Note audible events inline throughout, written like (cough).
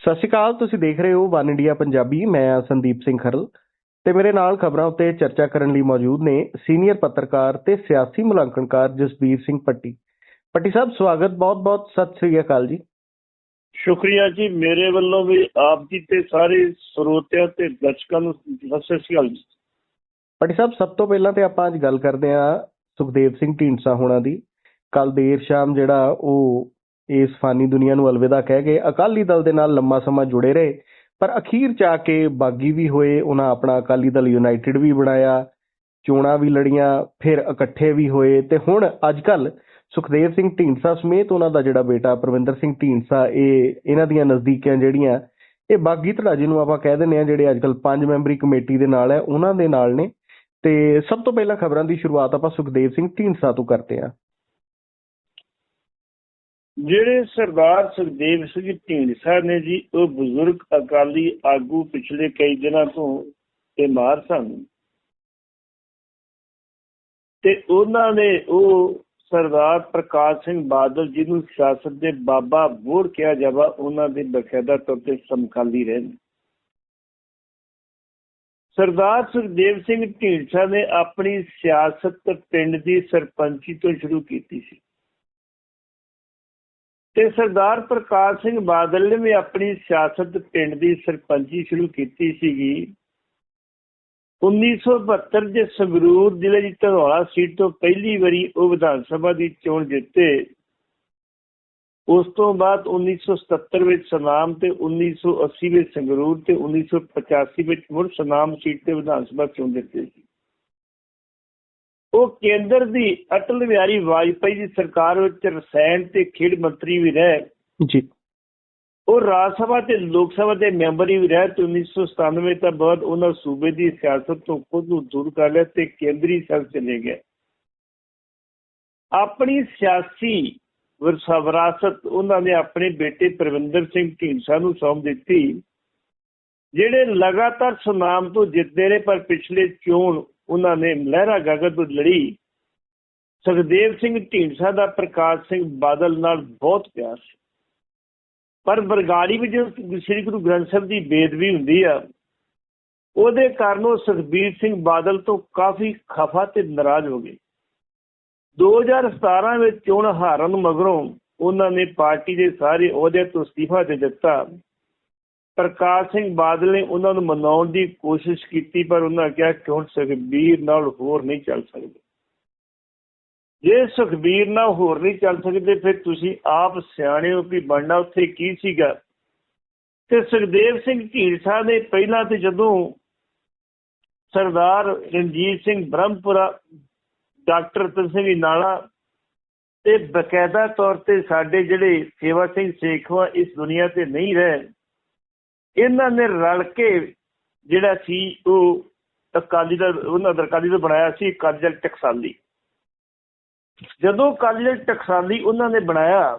ਸਤਿ ਸ਼੍ਰੀ ਅਕਾਲ ਤੁਸੀਂ ਦੇਖ ਰਹੇ ਹੋ ਵਨ ਇੰਡੀਆ ਪੰਜਾਬੀ ਮੈਂ ਸੰਦੀਪ ਸਿੰਘ ਖਰਲ ਤੇ ਮੇਰੇ ਨਾਲ ਖਬਰਾਂ ਉੱਤੇ ਚਰਚਾ ਕਰਨ ਲਈ ਮੌਜੂਦ ਨੇ ਸੀਨੀਅਰ ਪੱਤਰਕਾਰ ਤੇ ਸਿਆਸੀ ਮੁਲਾਂਕਣਕਾਰ ਜਸਬੀਰ ਸਿੰਘ ਪੱਟੀ। ਪੱਟੀ ਸਾਹਿਬ ਸਵਾਗਤ ਬਹੁਤ-ਬਹੁਤ ਸਤਿ ਸ਼੍ਰੀ ਅਕਾਲ ਜੀ। ਸ਼ੁਕਰੀਆ ਜੀ ਮੇਰੇ ਵੱਲੋਂ ਵੀ ਆਪ ਜੀ ਤੇ ਸਾਰੇ ਸਰੋਤਿਆਂ ਤੇ ਦਰਸ਼ਕਾਂ ਨੂੰ ਸਤਿ ਸ਼੍ਰੀ ਅਕਾਲ ਜੀ। ਪੱਟੀ ਸਾਹਿਬ ਸਭ ਤੋਂ ਪਹਿਲਾਂ ਤੇ ਆਪਾਂ ਅੱਜ ਗੱਲ ਕਰਦੇ ਹਾਂ ਸੁਖਦੇਵ ਸਿੰਘ ਢੀਂਡਸਾ ਹੋਣਾ ਦੀ। ਕੱਲ ਦੇਰ ਸ਼ਾਮ ਜਿਹੜਾ ਉਹ ਇਸ ਫਾਨੀ ਦੁਨੀਆ ਨੂੰ ਅਲਵਿਦਾ ਕਹਿ ਕੇ ਅਕਾਲੀ ਦਲ ਦੇ ਨਾਲ ਲੰਮਾ ਸਮਾਂ ਜੁੜੇ ਰਹੇ, ਪਰ ਅਖੀਰ ਚ ਆ ਕੇ ਬਾਗੀ ਵੀ ਹੋਏ, ਉਹਨਾਂ ਆਪਣਾ ਅਕਾਲੀ ਦਲ ਯੂਨਾਈਟਿਡ ਵੀ ਬਣਾਇਆ, ਚੋਣਾਂ ਵੀ ਲੜੀਆਂ, ਫਿਰ ਇਕੱਠੇ ਵੀ ਹੋਏ ਤੇ ਹੁਣ ਅੱਜ ਕੱਲ ਸੁਖਦੇਵ ਸਿੰਘ ਢੀਂਡਸਾ ਸਮੇਤ ਉਹਨਾਂ ਦਾ ਜਿਹੜਾ ਬੇਟਾ ਪ੍ਰਵਿੰਦਰ ਸਿੰਘ ਢੀਂਡਸਾ, ਇਹ ਇਹਨਾਂ ਦੀਆਂ ਨਜ਼ਦੀਕੀਆਂ ਜਿਹੜੀਆਂ, ਇਹ ਬਾਗੀ ਧੜਾ ਜਿਹਨੂੰ ਆਪਾਂ ਕਹਿ ਦਿੰਦੇ ਆ ਜਿਹੜੇ ਅੱਜ ਕੱਲ ਪੰਜ ਮੈਂਬਰੀ ਕਮੇਟੀ ਦੇ ਨਾਲ ਹੈ, ਉਹਨਾਂ ਦੇ ਨਾਲ ਨੇ ਤੇ ਸਭ ਤੋਂ ਪਹਿਲਾਂ ਖਬਰਾਂ ਦੀ ਸ਼ੁਰੂਆਤ ਆਪਾਂ ਸੁਖਦੇਵ ਸਿੰਘ ਢੀਂਡਸਾ ਤੋਂ ਕਰਦੇ ਹਾਂ। ਜਿਹੜੇ ਸਰਦਾਰ ਸੁਖਦੇਵ ਸਿੰਘ ਢੀਂਡਸਾ ਨੇ ਜੀ, ਉਹ ਬਜ਼ੁਰਗ ਅਕਾਲੀ ਆਗੂ ਪਿਛਲੇ ਕਈ ਦਿਨਾਂ ਤੋਂ ਬਿਮਾਰ ਸਨ। ਤੇ ਉਹਨਾਂ ਨੇ ਉਹ ਸਰਦਾਰ ਪ੍ਰਕਾਸ਼ ਸਿੰਘ ਬਾਦਲ ਜੀ ਨੂੰ ਸਿਆਸਤ ਦੇ ਬਾਬਾ ਬੋੜ ਕਿਹਾ ਜਾਵਾ, ਉਹਨਾਂ ਦੇ ਬਕਾਇਦਾ ਤੌਰ ਤੇ ਸਮਕਾਲੀ ਰਹੇ ਸਰਦਾਰ ਸੁਖਦੇਵ ਸਿੰਘ ਢੀਂਡਸਾ ਨੇ ਆਪਣੀ ਸਿਆਸਤ ਪਿੰਡ ਦੀ ਸਰਪੰਚੀ ਤੋਂ ਸ਼ੁਰੂ ਕੀਤੀ ਸੀ। ਤੇ ਸਰਦਾਰ ਪ੍ਰਕਾਸ਼ ਸਿੰਘ ਬਾਦਲ ਨੇ ਵੀ ਆਪਣੀ ਸਿਆਸਤ ਪਿੰਡ ਦੀ ਸਰਪੰਚੀ ਸ਼ੁਰੂ ਕੀਤੀ ਸੀਗੀ। 1972 ਦੇ ਸੰਗਰੂਰ ਜ਼ਿਲ੍ਹੇ ਦੀ ਧਨੌਲਾ ਸੀਟ ਤੋਂ ਪਹਿਲੀ ਵਾਰੀ ਉਹ ਵਿਧਾਨ ਸਭਾ ਦੀ ਚੋਣ ਜਿੱਤੇ। ਉਸ ਤੋਂ ਬਾਅਦ 1977 ਵਿੱਚ ਸਨਾਮ ਤੇ 1980 ਵਿੱਚ ਸੰਗਰੂਰ ਤੇ 1985 ਵਿੱਚ ਮੁੜ ਸਨਾਮ ਸੀਟ ਤੇ ਵਿਧਾਨ ਸਭਾ ਚੋਣ ਜਿੱਤੇ ਸੀ। ਉਹ ਕੇਂਦਰ ਦੀ ਅਟਲ ਬਿਹਾਰੀ ਵਾਜਪਾਈ ਦੀ ਸਰਕਾਰ ਵਿੱਚ ਰਸਾਇਣ ਤੇ ਖੇਡ ਮੰਤਰੀ ਵੀ ਰਹੇ। ਜੀ। ਉਹ ਰਾਜ ਸਭਾ ਤੇ ਲੋਕ ਸਭਾ ਦੇ ਮੈਂਬਰ ਵੀ ਰਹੇ ਤੇ 1997 ਤੋਂ ਬਾਅਦ ਉਹਨਾਂ ਸੂਬੇ ਦੀ ਸਿਆਸਤ ਤੋਂ ਖੁਦ ਨੂੰ ਦੂਰ ਕਰ ਲਿਆ ਤੇ ਕੇਂਦਰੀ ਸਿਆਸਤ ਚਲੇ ਗਏ। ਆਪਣੀ ਸਿਆਸੀ ਵਿਰਸਾ ਵਿਰਾਸਤ ਉਹਨਾਂ ਨੇ ਆਪਣੇ ਬੇਟੇ ਪ੍ਰਵਿੰਦਰ ਸਿੰਘ ਢੀਂਡਸਾ ਨੂੰ ਸੌਂਪ ਦਿੱਤੀ ਜਿਹੜੇ ਲਗਾਤਾਰ ਸੁਨਾਮ ਤੋਂ ਜਿੱਤਦੇ ਰਹੇ ਪਰ ਪਿਛਲੇ ਚੋਣ ਉਹਨਾਂ ਨੇ ਲਹਿਰਾ ਗਾਗਰ ਲੜੀ। ਸੁਖਦੇਵ ਸਿੰਘ ਢੀਂਡਸਾ ਦਾ ਪ੍ਰਕਾਸ਼ ਸਿੰਘ ਬਾਦਲ ਨਾਲ ਬਹੁਤ ਪਿਆਰ ਸੀ। ਪਰ ਬਰਗਾੜੀ ਵਿੱਚ ਸ੍ਰੀ ਗੁਰੂ ਗ੍ਰੰਥ ਸਾਹਿਬ ਦੀ ਬੇਦਬੀ ਹੁੰਦੀ ਆ, ਉਹਦੇ ਕਾਰਨ ਉਹ ਸੁਖਬੀਰ ਸਿੰਘ ਬਾਦਲ ਤੋਂ ਕਾਫੀ ਖਫਾ ਤੇ ਨਾਰਾਜ਼ ਹੋ ਗਏ। 2017 ਵਿੱਚ ਚੋਣ ਹਾਰਨ ਮਗਰੋਂ ਉਹਨਾਂ ਨੇ ਪਾਰਟੀ ਦੇ ਸਾਰੇ ਅਹੁਦੇ ਤੋਂ ਅਸਤੀਫਾ ਦੇ ਦਿੱਤਾ। ਪ੍ਰਕਾਸ਼ ਸਿੰਘ ਬਾਦਲ ਨੇ ਉਹਨਾਂ ਨੂੰ ਮਨਾਉਣ ਦੀ ਕੋਸ਼ਿਸ਼ ਕੀਤੀ, ਪਰ ਉਹਨਾਂ ਕਿਹਾ ਕਿ ਹੁਣ ਸੁਖਬੀਰ ਨਾਲ ਹੋਰ ਨਹੀਂ ਚੱਲ ਸਕਦੇ। ਜੇ ਸੁਖਬੀਰ ਨਾਲ ਹੋਰ ਨਹੀਂ ਚੱਲ ਸਕਦੇ, ਫਿਰ ਤੁਸੀਂ ਆਪ ਸਿਆਣੇ ਹੋ ਕਿ ਬਣਨਾ ਉੱਥੇ ਕੀ ਸੀਗਾ? ਤੇ ਸੁਖਦੇਵ ਸਿੰਘ ਢੀਂਡਸਾ ਨੇ ਪਹਿਲਾਂ ਤੇ ਜਦੋਂ ਸਰਦਾਰ ਰਣਜੀਤ ਸਿੰਘ ਬ੍ਰਹਮਪੁਰਾ, ਡਾਕਟਰ ਰਤਨ ਨਾਲਾ ਤੇ ਬਕਾਇਦਾ ਤੌਰ ਤੇ ਸਾਡੇ ਜਿਹੜੇ ਸੇਵਾ ਸਿੰਘ ਸੇਖਵਾ ਇਸ ਦੁਨੀਆ ਤੇ ਨਹੀਂ ਰਹੇ ਇਹਨਾਂ ਨੇ ਰਲ ਕੇ ਜਿਹੜਾ ਸੀ, ਉਹ ਅਕਾਲੀ ਦਾ ਉਹਨਾਂ ਦਾ ਅਕਾਲੀ ਦਾ ਬਣਾਇਆ ਸੀ, ਅਕਾਲੀ ਦਲ ਟਕਸਾਲੀ। ਜਦੋਂ ਅਕਾਲੀ ਦਲ ਟਕਸਾਲੀ ਉਹਨਾਂ ਨੇ ਬਣਾਇਆ,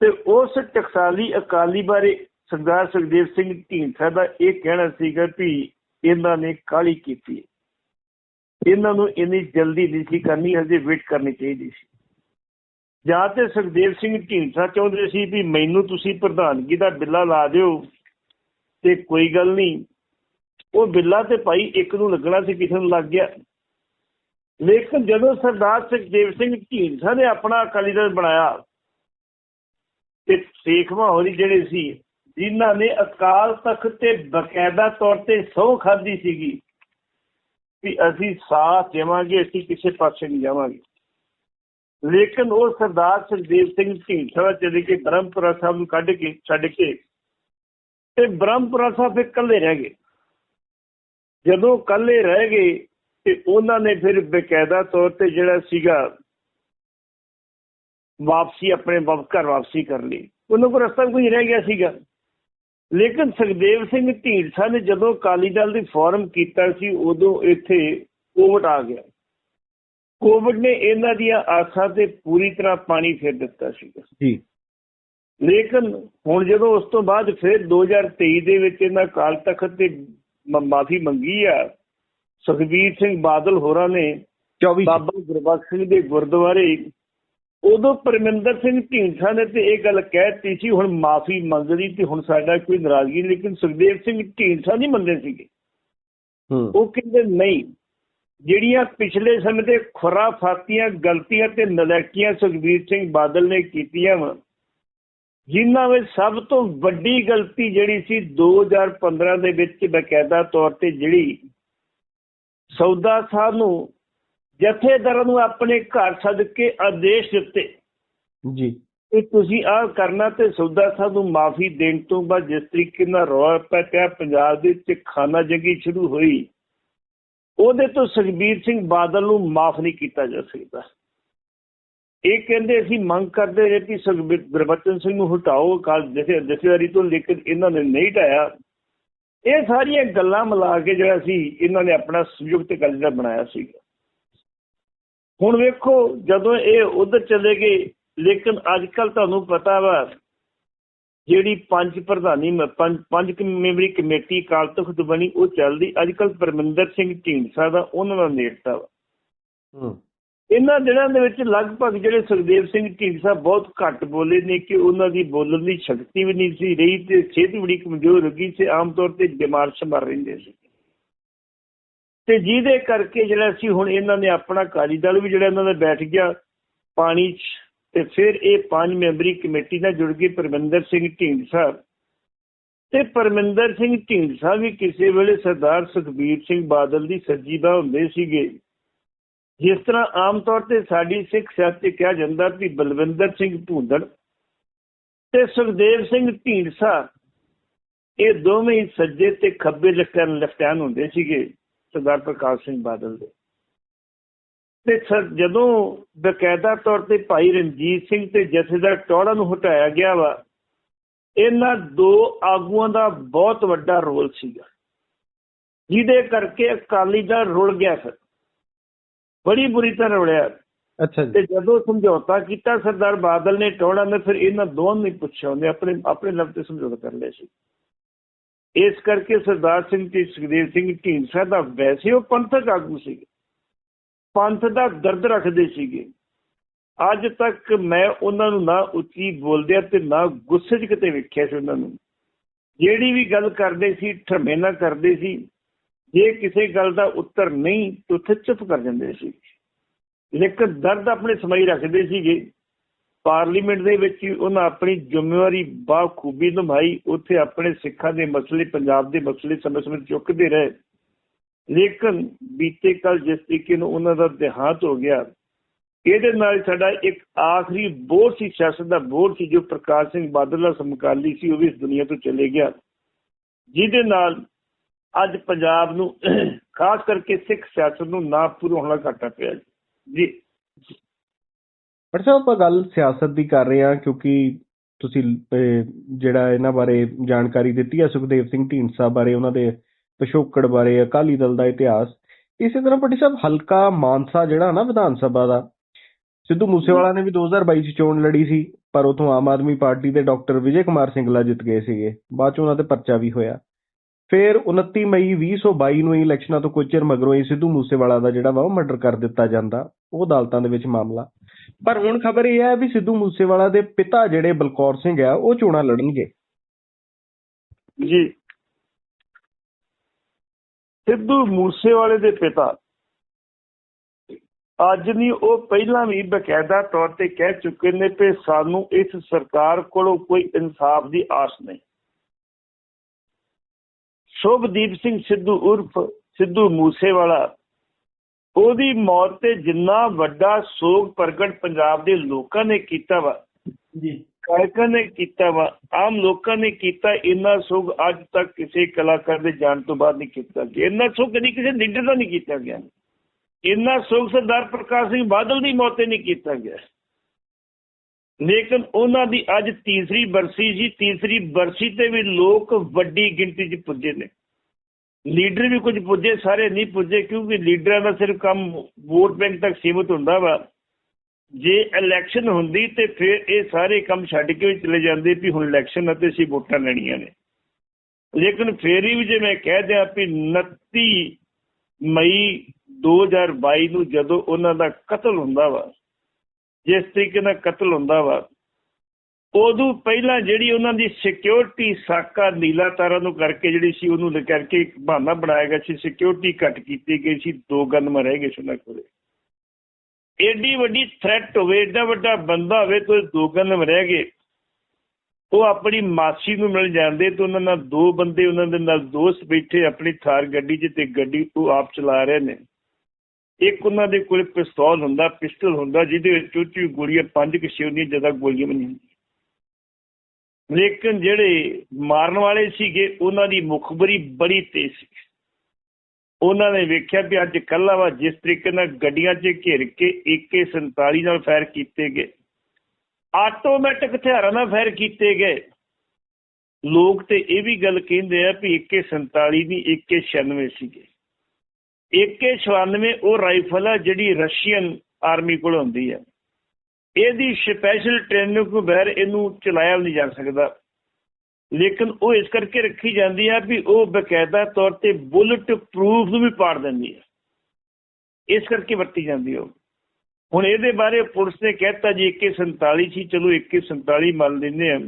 ਤੇ ਉਸ ਟਕਸਾਲੀ ਅਕਾਲੀ ਬਾਰੇ ਸਰਦਾਰ ਸੁਖਦੇਵ ਸਿੰਘ ਢੀਂਡਸਾ ਦਾ ਇਹ ਕਹਿਣਾ ਸੀਗਾ ਵੀ ਇਹਨਾਂ ਨੇ ਕਾਲੀ ਕੀਤੀ ਇਹਨਾਂ ਨੂੰ ਇੰਨੀ ਜਲਦੀ ਨਹੀਂ ਸੀ ਕਰਨੀ, ਹਜੇ ਵੇਟ ਕਰਨੀ ਚਾਹੀਦੀ ਸੀ। ਜਾਂ ਤੇ ਸੁਖਦੇਵ ਸਿੰਘ ਢੀਂਡਸਾ ਚਾਹੁੰਦੇ ਸੀ ਵੀ ਮੈਨੂੰ ਤੁਸੀਂ ਪ੍ਰਧਾਨਗੀ ਦਾ ਬਿੱਲਾ ਲਾ ਦਿਓ, ਤੇ ਕੋਈ ਗੱਲ ਨਹੀਂ। ਉਹ ਬਿੱਲਾ ਤੇ ਭਾਈ ਇੱਕ ਨੂੰ ਲੱਗਣਾ ਸੀ ਕਿਸੇ ਨੂੰ ਲੱਗ ਗਿਆ। ਲੇਕਿਨ ਜਦੋਂ ਸਰਦਾਰ ਸੁਖਦੇਵ ਸਿੰਘ ਢੀਂਡਸਾ ਨੇ ਆਪਣਾ ਅਕਾਲੀ ਦਲ ਬਣਾਇਆ, ਤੇ ਸੇਖਵਾ ਹੋਰੀ ਜਿਹੜੇ ਸੀ, ਜਿਨ੍ਹਾਂ ਨੇ ਅਕਾਲ ਤਖਤ ਤੇ ਬਕਾਇਦਾ ਤੌਰ ਤੇ ਸਹੁੰ ਖਾਦੀ ਸੀਗੀ ਕਿ ਅਸੀਂ ਸਾਥ ਦੇਵਾਂਗੇ, ਅਸੀਂ ਕਿਸੇ ਪਾਸੇ ਨਹੀਂ ਜਾਵਾਂਗੇ। ਲੇਕਿਨ ਉਹ ਸਰਦਾਰ ਸੁਖਦੇਵ ਸਿੰਘ ਢੀਂਡਸਾ ਚਲੇ ਕੇ ਬ੍ਰਹਮਪੁਰਾ ਸਾਹਿਬ ਨੂੰ ਕੱਢ ਕੇ ਛੱਡ ਕੇ ਤੇ ਬ੍ਰਹਮਪੁਰਾ ਸਾਹਿਬ ਫਿਰ ਇਕੱਲੇ ਰਹਿ ਗਏ। ਜਦੋਂ ਇਕੱਲੇ ਰਹਿ ਗਏ ਤੇ ਉਹਨਾਂ ਨੇ ਫਿਰ ਬਕਾਇਦਾ ਤੌਰ ਤੇ ਜਿਹੜਾ ਸੀਗਾ ਵਾਪਸੀ, ਆਪਣੇ ਘਰ ਵਾਪਸੀ ਕਰ ਲਈ। ਉਹਨਾਂ ਕੋਲ ਰਸਤਾ ਕੋਈ ਰਹਿ ਗਿਆ ਸੀਗਾ। ਲੇਕਿਨ ਸੁਖਦੇਵ ਸਿੰਘ ਢੀਂਡਸਾ ਨੇ ਜਦੋਂ ਅਕਾਲੀ ਦਲ ਦੀ ਫਾਰਮ ਕੀਤਾ ਸੀ, ਉਦੋਂ ਇੱਥੇ ਕੋਵਿਡ ਆ ਗਿਆ। ਕੋਵਿਡ ਨੇ ਇਹਨਾਂ ਦੀਆਂ ਆਸਾਂ ਤੇ ਪੂਰੀ ਤਰ੍ਹਾਂ ਪਾਣੀ ਫੇਰ ਦਿੱਤਾ ਸੀਗਾ। ਜੀ। ਲੇਕਿਨ ਹੁਣ ਜਦੋਂ ਉਸ ਤੋਂ ਬਾਅਦ ਫਿਰ 2023 ਦੇ ਵਿੱਚ ਇਹਨਾਂ ਕਾਲ ਤਖਤ ਤੇ ਮਾਫੀ ਮੰਗੀ ਆ ਸੁਖਬੀਰ ਸਿੰਘ ਬਾਦਲ ਹੋਰਾਂ ਨੇ 24 ਬਾਬਾ ਗੁਰਬਖਸ਼ ਸਿੰਘ ਦੇ ਗੁਰਦੁਆਰੇ ਉਦੋਂ ਪਰਮਿੰਦਰ ਸਿੰਘ ਢੀਂਡਸਾ ਨੇ ਤੇ ਇਹ ਗੱਲ ਕਹਿਤੀ ਸੀ ਹੁਣ ਮਾਫੀ ਮੰਗਦੀ ਤੇ ਹੁਣ ਸਾਡਾ ਕੋਈ ਨਾਰਾਜ਼ਗੀ ਨਹੀਂ ਲੇਕਿਨ ਸੁਖਦੇਵ ਸਿੰਘ ਢੀਂਡਸਾ ਨਹੀਂ ਮੰਨਦੇ ਸੀਗੇ। ਹੂੰ। ਉਹ ਕਹਿੰਦੇ ਨਹੀਂ ਜਿਹੜੀਆਂ ਪਿਛਲੇ ਸਮੇਂ ਦੇ ਖੁਰਾਫਾਤੀਆਂ ਗਲਤੀਆਂ ਤੇ ਨਲਾਇਕੀਆਂ ਸੁਖਬੀਰ ਸਿੰਘ ਬਾਦਲ ਨੇ ਕੀਤੀਆਂ ਵਾ ਜਿਨ੍ਹਾਂ ਵਿੱਚ ਸਭ ਤੋਂ ਵੱਡੀ ਗਲਤੀ ਜਿਹੜੀ ਸੀ 2015 ਦੇ ਵਿੱਚ ਬਕਾਇਦਾ ਤੌਰ ਤੇ ਜਿਹੜੀ ਸੌਦਾ ਸਾਹਿਬ ਨੂੰ ਜਥੇਦਾਰਾਂ ਨੂੰ ਆਪਣੇ ਘਰ ਸੱਦ ਕੇ ਆਦੇਸ਼ ਦਿੱਤੇ। ਜੀ। ਕਿ ਤੁਸੀਂ ਆਹ ਕਰਨਾ ਤੇ ਸੌਦਾ ਸਾਹਿਬ ਨੂੰ ਮਾਫੀ ਦੇਣ ਤੋਂ ਬਾਅਦ ਜਿਸ ਤਰੀਕੇ ਨਾਲ ਰੌਲਾ ਪੈ ਪਿਆ ਪੰਜਾਬ ਦੇ ਵਿੱਚ ਖਾਨਾ ਜੰਗੀ ਸ਼ੁਰੂ ਹੋਈ। ਉਹਦੇ ਤੋਂ ਸੁਖਬੀਰ ਸਿੰਘ ਬਾਦਲ ਨੂੰ ਮਾਫ ਨਹੀਂ ਕੀਤਾ ਜਾ ਸਕਦਾ। ਇਹ ਕਹਿੰਦੇ ਅਸੀਂ ਮੰਗ ਕਰਦੇ ਰਹੇ ਕਿ ਸੁਖਬੀਰ ਗੁਰਬਚਨ ਸਿੰਘ ਨੂੰ ਹਟਾਓ ਕਾਲ ਜਿਸੇ ਜਥੇਦਾਰੀ ਤੋਂ, ਲੇਕਿਨ ਇਹਨਾਂ ਨੇ ਨਹੀਂ ਹਟਾਇਆ। ਇਹ ਸਾਰੀਆਂ ਗੱਲਾਂ ਮਿਲਾ ਕੇ ਜਿਹੜਾ ਸੀ, ਇਹਨਾਂ ਨੇ ਆਪਣਾ ਸੰਯੁਕਤ ਗੱਲ ਜਿਹੜਾ ਬਣਾਇਆ ਸੀਗਾ। ਹੁਣ ਵੇਖੋ, ਜਦੋਂ ਇਹ ਉਧਰ ਚਲੇ ਗਏ, ਲੇਕਿਨ ਅੱਜ ਕੱਲ ਤੁਹਾਨੂੰ ਪਤਾ ਵਾ ਜਿਹੜੀ ਪੰਜ ਪ੍ਰਧਾਨੀ ਪੰਜ ਮੈਂਬਰੀ ਕਮੇਟੀ ਅਕਾਲ ਤਖਤ ਬਣੀ ਉਹ ਚੱਲਦੀ। ਅੱਜ ਕੱਲ ਪਰਮਿੰਦਰ ਸਿੰਘ ਢੀਂਡਸਾ ਦਾ ਉਹਨਾਂ ਦਾ ਨੇੜਤਾ ਵਾ। ਹੂੰ। ਇਹਨਾਂ ਦਿਨਾਂ ਦੇ ਵਿੱਚ ਲਗਭਗ ਜਿਹੜੇ ਸੁਖਦੇਵ ਸਿੰਘ ਢੀਂਡਸਾ ਬਹੁਤ ਘੱਟ ਬੋਲੇ ਨੇ ਕਿ ਉਹਨਾਂ ਦੀ ਬੋਲਣ ਦੀ ਸ਼ਕਤੀ ਵੀ ਨਹੀਂ ਸੀ ਰਹੀ ਤੇ ਸਿਹਤ ਬੜੀ ਕਮਜ਼ੋਰ ਹੋ ਗਈ ਸੀ। ਆਮ ਤੌਰ ਤੇ ਬਿਮਾਰ ਸ਼ਮਾਰ ਰਹਿੰਦੇ ਸੀ। ਤੇ ਜਿਹਦੇ ਕਰਕੇ ਜਿਹੜਾ ਸੀ ਹੁਣ ਇਹਨਾਂ ਨੇ ਆਪਣਾ ਅਕਾਲੀ ਦਲ ਵੀ ਜਿਹੜਾ ਇਹਨਾਂ ਦਾ ਬੈਠ ਗਿਆ ਪਾਣੀ 'ਚ ਤੇ ਫਿਰ ਇਹ ਪੰਜ ਮੈਂਬਰੀ ਕਮੇਟੀ ਨਾਲ ਜੁੜ ਗਈ ਪਰਮਿੰਦਰ ਸਿੰਘ ਢੀਂਡਸਾ ਤੇ ਪਰਮਿੰਦਰ ਸਿੰਘ ਢੀਂਡਸਾ ਵੀ ਕਿਸੇ ਵੇਲੇ ਸਰਦਾਰ ਸੁਖਬੀਰ ਸਿੰਘ ਬਾਦਲ ਦੀ ਸੱਜੀ ਬਾਹ ਹੁੰਦੇ ਸੀਗੇ। ਜਿਸ ਤਰ੍ਹਾਂ ਆਮ ਤੌਰ ਤੇ ਸਾਡੀ ਸਿੱਖ ਸਿਆਸਤ 'ਚ ਕਿਹਾ ਜਾਂਦਾ ਵੀ ਬਲਵਿੰਦਰ ਸਿੰਘ ਭੂੰਦੜ ਤੇ ਸੁਖਦੇਵ ਸਿੰਘ ਢੀਂਡਸਾ ਇਹ ਦੋਵੇਂ ਸੱਜੇ ਤੇ ਖੱਬੇ ਲੈਫਟਨ ਲੈਫਟਨ ਹੁੰਦੇ ਸੀਗੇ, ਸਰਦਾਰ ਪ੍ਰਕਾਸ਼ ਸਿੰਘ ਬਾਦਲ ਦੇ। ਤੇ ਸਰ ਜਦੋਂ ਬਕਾਇਦਾ ਤੌਰ ਤੇ ਭਾਈ ਰਣਜੀਤ ਸਿੰਘ ਤੇ ਜਥੇਦਾਰ ਟੌੜਾ ਨੂੰ ਹਟਾਇਆ ਗਿਆ ਵਾ ਇਹਨਾਂ ਦੋ ਆਗੂਆਂ ਦਾ ਬਹੁਤ ਵੱਡਾ ਰੋਲ ਸੀਗਾ। ਜਿਹਦੇ ਕਰਕੇ ਅਕਾਲੀ ਦਲ ਰੁਲ ਗਿਆ ਫਿਰ ਬੜੀ ਬੁਰੀ ਤਰ੍ਹਾਂ ਰੁਲਿਆ। ਅੱਛਾ ਜੀ। ਤੇ ਜਦੋਂ ਸਮਝੌਤਾ ਕੀਤਾ ਸਰਦਾਰ ਬਾਦਲ ਨੇ ਟੌੜਾ ਨੇ ਫਿਰ ਇਹਨਾਂ ਦੋਵਾਂ ਨੂੰ ਪੁੱਛਿਆ ਉਹਨੇ ਆਪਣੇ ਆਪਣੇ ਲਫ਼ਜ਼ ਤੇ ਸਮਝੌਤਾ ਕਰ ਲਿਆ ਸੀ। ਇਸ ਕਰਕੇ ਸਰਦਾਰ ਸਿੰਘ ਤੇ ਸੁਖਦੇਵ ਸਿੰਘ ਢੀਂਡਸਾ ਦਾ ਵੈਸੇ ਉਹ ਪੰਥਕ ਆਗੂ ਸੀ ਪੰਥ ਦਾ ਦਰਦ ਰੱਖਦੇ ਸੀਗੇ। ਅੱਜ ਤੱਕ ਮੈਂ ਉਹਨਾਂ ਨੂੰ ਨਾ ਉੱਚੀ ਬੋਲਦਿਆਂ ਤੇ ਨਾ ਗੁੱਸੇ 'ਚ ਕਿਤੇ ਵੇਖਿਆ ਸੀ ਉਹਨਾਂ ਨੂੰ। ਜਿਹੜੀ ਵੀ ਗੱਲ ਕਰਦੇ ਸੀ ਠਰਮੇ ਨਾਲ ਕਰਦੇ ਸੀ, ਜੇ ਕਿਸੇ ਗੱਲ ਦਾ ਉੱਤਰ ਨਹੀਂ ਤਾਂ ਉੱਥੇ ਚੁੱਪ ਕਰ ਜਾਂਦੇ ਸੀ। ਲੇਕਿਨ ਦਰਦ ਆਪਣੇ ਸਮਾਈ ਰੱਖਦੇ ਸੀਗੇ। ਪਾਰਲੀਮੈਂਟ ਦੇ ਵਿੱਚ ਉਹਨਾਂ ਆਪਣੀ ਜ਼ਿੰਮੇਵਾਰੀ ਬਾਖੂਬੀ ਨਿਭਾਈ, ਉੱਥੇ ਆਪਣੇ ਸਿੱਖਾਂ ਦੇ ਮਸਲੇ, ਪੰਜਾਬ ਦੇ ਮਸਲੇ ਸਮੇਂ-ਸਮੇਂ ਚੁੱਕਦੇ ਰਹੇ। ਲੇਕਿਨ ਬੀਤੇ ਕੱਲ ਜਿਸ ਤਰੀਕੇ ਨੂੰ ਉਹਨਾਂ ਦਾ ਦੇਹਾਂਤ ਹੋ ਗਿਆ, ਇਹਦੇ ਨਾਲ ਸਾਡਾ ਇੱਕ ਆਖਰੀ ਬੋਝ ਸੀ, ਸਿਆਸਤ ਦਾ ਬੋਝ ਸੀ, ਜੋ ਪ੍ਰਕਾਸ਼ ਸਿੰਘ ਬਾਦਲ ਦਾ ਸਮਕਾਲੀ ਸੀ, ਉਹ ਵੀ ਇਸ ਦੁਨੀਆ ਤੋਂ ਚਲੇ ਗਿਆ। ਜਿਹਦੇ ਨਾਲ ਅੱਜ ਪੰਜਾਬ ਨੂੰ (clears throat) ਖਾਸ ਕਰਕੇ ਸਿੱਖ ਸਿਆਸਤ ਨੂੰ ਨਾ ਪੂਰਾ ਹੋਣਾ ਘਾਟਾ ਪਿਆ ਜੀ। ਪਰ ਸਾਹਿਬ, ਆਪਾਂ ਗੱਲ ਸਿਆਸਤ ਦੀ ਕਰ ਰਹੇ ਹਾਂ, ਕਿਉਂਕਿ ਤੁਸੀਂ ਜਿਹੜਾ ਇਹਨਾਂ ਬਾਰੇ ਜਾਣਕਾਰੀ ਦਿੱਤੀ ਹੈ, ਸੁਖਦੇਵ ਸਿੰਘ ਢੀਂਡਸਾ ਬਾਰੇ, ਉਹਨਾਂ ਦੇ ਪਿਛੋਕੜ ਬਾਰੇ ਅਕਾਲੀ ਦਲ ਦਾ ਇਤਿਹਾਸ। ਇਸੇ ਤਰ੍ਹਾਂ ਪੱਟੀ ਸਾਹਿਬ, ਹਲਕਾ ਮਾਨਸਾ ਜਿਹੜਾ ਨਾ ਵਿਧਾਨ ਸਭਾ ਦਾ, ਸਿੱਧੂ ਮੂਸੇਵਾਲਾ ਨੇ ਵੀ 2022 ਚ ਚੋਣ ਲੜੀ ਸੀ, ਪਰ ਉਥੋਂ ਆਮ ਆਦਮੀ ਪਾਰਟੀ ਦੇ ਡਾਕਟਰ ਵਿਜੇ ਕੁਮਾਰ ਸਿੰਗਲਾ ਜਿੱਤ ਗਏ ਸੀਗੇ। ਬਾਅਦ ਚ ਉਹਨਾਂ ਤੇ ਪਰਚਾ ਵੀ ਹੋਇਆ। ਫਿਰ 29 ਮਈ 2022 ਨੂੰ ਇਲੈਕਸ਼ਨਾਂ ਤੋਂ ਕੁਝ ਚਿਰ ਮਗਰੋਂ ਹੀ ਸਿੱਧੂ ਮੂਸੇਵਾਲਾ ਦਾ ਜਿਹੜਾ ਵਾ ਉਹ ਮਰਡਰ ਕਰ ਦਿੱਤਾ ਜਾਂਦਾ, ਉਹ ਅਦਾਲਤਾਂ ਦੇ ਵਿੱਚ ਮਾਮਲਾ। ਪਰ ਹੁਣ ਖਬਰ ਇਹ ਹੈ ਵੀ ਸਿੱਧੂ ਮੂਸੇਵਾਲਾ ਦੇ ਪਿਤਾ ਜਿਹੜੇ ਬਲਕੌਰ ਸਿੰਘ ਆ, ਉਹ ਚੋਣਾਂ ਲੜਨਗੇ। ਜੀ। ਸਿੱਧੂ ਮੂਸੇਵਾਲੇ ਦੇ ਪਿਤਾ। ਅੱਜ ਨਹੀਂ ਉਹ ਪਹਿਲਾਂ ਵੀ ਬਕਾਇਦਾ ਤੌਰ ਤੇ ਕਹਿ ਚੁੱਕੇ ਨੇ ਕਿ ਸਾਨੂੰ ਇਸ ਸਰਕਾਰ ਕੋਲੋਂ ਕੋਈ ਇਨਸਾਫ ਦੀ ਆਸ ਨਹੀਂ। ਸ਼ੁਭਦੀਪ ਸਿੰਘ ਸਿੱਧੂ ਉਰਫ ਸਿੱਧੂ ਮੂਸੇਵਾਲਾ, ਉਹਦੀ ਮੌਤ ਤੇ ਜਿੰਨਾ ਵੱਡਾ ਸੋਗ ਪ੍ਰਗਟ ਪੰਜਾਬ ਦੇ ਲੋਕਾਂ ਨੇ ਕੀਤਾ ਵਾ, ਜੀ। ਗਾਇਕਾਂ ਨੇ ਕੀਤਾ ਵਾ, ਆਮ ਲੋਕਾਂ ਨੇ ਕੀਤਾ, ਇੰਨਾ ਸੁਗ ਅੱਜ ਤੱਕ ਕਿਸੇ ਕਲਾਕਾਰ ਦੇ ਜਾਣ ਤੋਂ ਬਾਅਦ ਨਹੀਂ ਕੀਤਾ ਗਿਆ। ਇੰਨਾ ਸੁਗ ਕਦੀ ਕਿਸੇ ਲੀਡਰ ਦਾ ਨਹੀਂ ਕੀਤਾ ਗਿਆ। ਇੰਨਾ ਸੁਗ ਸਰਦਾਰ ਪ੍ਰਕਾਸ਼ ਸਿੰਘ ਬਾਦਲ ਦੀ ਮੌਤ ਤੇ ਨਹੀਂ ਕੀਤਾ ਗਿਆ। ਲੇਕਿਨ ਉਹਨਾਂ ਦੀ ਅੱਜ ਤੀਸਰੀ ਬਰਸੀ ਜੀ ਤੀਸਰੀ ਬਰਸੀ ਤੇ ਵੀ ਲੋਕ ਵੱਡੀ ਗਿਣਤੀ 'ਚ ਪੁੱਜੇ ਨੇ। ਲੀਡਰ ਵੀ ਕੁਝ ਪੁੱਜੇ, ਸਾਰੇ ਨਹੀਂ ਪੁੱਜੇ, ਕਿਉਂਕਿ ਲੀਡਰਾਂ ਦਾ ਸਿਰਫ ਕੰਮ ਵੋਟ ਬੈਂਕ ਤੱਕ ਸੀਮਿਤ ਹੁੰਦਾ ਵਾ। ਜੇ ਇਲੈਕਸ਼ਨ ਹੁੰਦੀ ਤੇ ਫਿਰ ਇਹ ਸਾਰੇ ਕੰਮ ਛੱਡ ਕੇ ਵੀ ਚਲੇ ਜਾਂਦੇ ਵੀ ਹੁਣ ਇਲੈਕਸ਼ਨ ਅਤੇ ਅਸੀਂ ਵੋਟਾਂ ਲੈਣੀਆਂ ਨੇ। ਲੇਕਿਨ ਫੇਰ ਵੀ ਜੇ ਮੈਂ ਕਹਿ ਦਿਆਂ ਵੀ 29 ਮਈ 2022 ਨੂੰ ਜਦੋਂ ਉਹਨਾਂ ਦਾ ਕਤਲ ਹੁੰਦਾ ਵਾ, ਜਿਸ ਤਰੀਕੇ ਨਾਲ ਕਤਲ ਹੁੰਦਾ ਵਾ, ਉਦੋਂ ਪਹਿਲਾਂ ਜਿਹੜੀ ਉਹਨਾਂ ਦੀ ਸਿਕਿਉਰਿਟੀ ਸਾਕਾ ਨੀਲਾ ਤਾਰਾ ਨੂੰ ਕਰਕੇ ਜਿਹੜੀ ਸੀ ਉਹਨੂੰ ਲੈ ਕਰਕੇ ਇੱਕ ਬਹਾਨਾ ਬਣਾਇਆ ਗਿਆ ਸੀ ਸਿਕਿਉਰਿਟੀ ਘੱਟ ਕੀਤੀ ਗਈ ਸੀ, ਦੋ ਗਨ ਰਹਿ ਗਏ ਸੀ ਉਹਨਾਂ ਕੋਲੇ। ਏਡੀ ਵੱਡੀ ਥ੍ਰੈਟ ਹੋਵੇ, ਏਡਾ ਵੱਡਾ ਬੰਦਾ ਹੋਵੇ, ਤੇ ਦੋ ਗਨ ਰਹਿ ਗਏ। ਉਹ ਆਪਣੀ ਮਾਸੀ ਨੂੰ ਮਿਲ ਜਾਂਦੇ, ਤੇ ਉਹਨਾਂ ਨਾਲ ਦੋ ਬੰਦੇ, ਉਹਨਾਂ ਦੇ ਨਾਲ ਦੋਸਤ ਬੈਠੇ ਆਪਣੀ ਥਾਰ ਗੱਡੀ 'ਚ, ਤੇ ਗੱਡੀ ਉਹ ਆਪ ਚਲਾ ਰਹੇ ਨੇ। ਇੱਕ ਉਹਨਾਂ ਦੇ ਕੋਲ ਪਿਸਤੌਲ ਹੁੰਦਾ, ਪਿਸਟਲ ਹੁੰਦਾ, ਜਿਹਦੇ ਵਿੱਚ ਉੱਚੀ ਗੋਲੀਆਂ, ਪੰਜ ਕਿਸ਼ੇ ਹੁੰਦੀਆਂ ਜ਼ਿਆਦਾ ਗੋਲੀਆਂ ਵੀ ਨਹੀਂ ਲੇਕਿਨ ਜਿਹੜੇ ਮਾਰਨ ਵਾਲੇ ਸੀਗੇ, ਉਹਨਾਂ ਦੀ ਮੁਖਬਰੀ ਬੜੀ ਤੇਜ਼ ਸੀ। ਉਹਨਾਂ ਨੇ ਵੇਖਿਆ ਵੀ ਅੱਜ ਕੱਲ੍ਹ ਵਾ ਜਿਸ ਤਰੀਕੇ ਨਾਲ ਗੱਡੀਆਂ 'ਚ ਘਿਰ ਕੇ AK47 ਨਾਲ ਫਾਇਰ ਕੀਤੇ ਗਏ। ਆਟੋਮੈਟਿਕ ਹਥਿਆਰਾਂ ਨਾਲ ਫਾਇਰ ਕੀਤੇ ਗਏ। ਲੋਕ ਤੇ ਇਹ ਵੀ ਗੱਲ ਕਹਿੰਦੇ ਆ ਵੀ AK47 ਨਹੀਂ AK96 ਸੀਗੇ। AK96 ਉਹ ਰਾਈਫਲ ਆ ਜਿਹੜੀ ਰਸ਼ੀਅਨ ਆਰਮੀ ਕੋਲ ਹੁੰਦੀ ਆ। ਇਹਦੀ ਸਪੈਸ਼ਲ ਟ੍ਰੇਨਿੰਗ ਤੋਂ ਬਗੈਰ ਇਹਨੂੰ ਚਲਾਇਆ ਨਹੀਂ ਜਾ ਸਕਦਾ। ਲੇਕਿਨ ਉਹ ਇਸ ਕਰਕੇ ਰੱਖੀ ਜਾਂਦੀ ਆ ਵੀ ਉਹ ਬਕਾਇਦਾ ਤੌਰ ਤੇ ਬੁਲਟ ਪ੍ਰੂਫ ਨੂੰ ਵੀ ਪਾੜ ਦਿੰਦੀ ਆ। ਇਸ ਕਰਕੇ ਵਰਤੀ ਜਾਂਦੀ ਉਹ। ਹੁਣ ਇਹਦੇ ਬਾਰੇ ਪੁਲਿਸ ਨੇ ਕਹਿਤਾ ਜੀ 2147 ਸੀ, ਚਲੋ 2147 ਮੰਨ ਲੈਂਦੇ ਆ।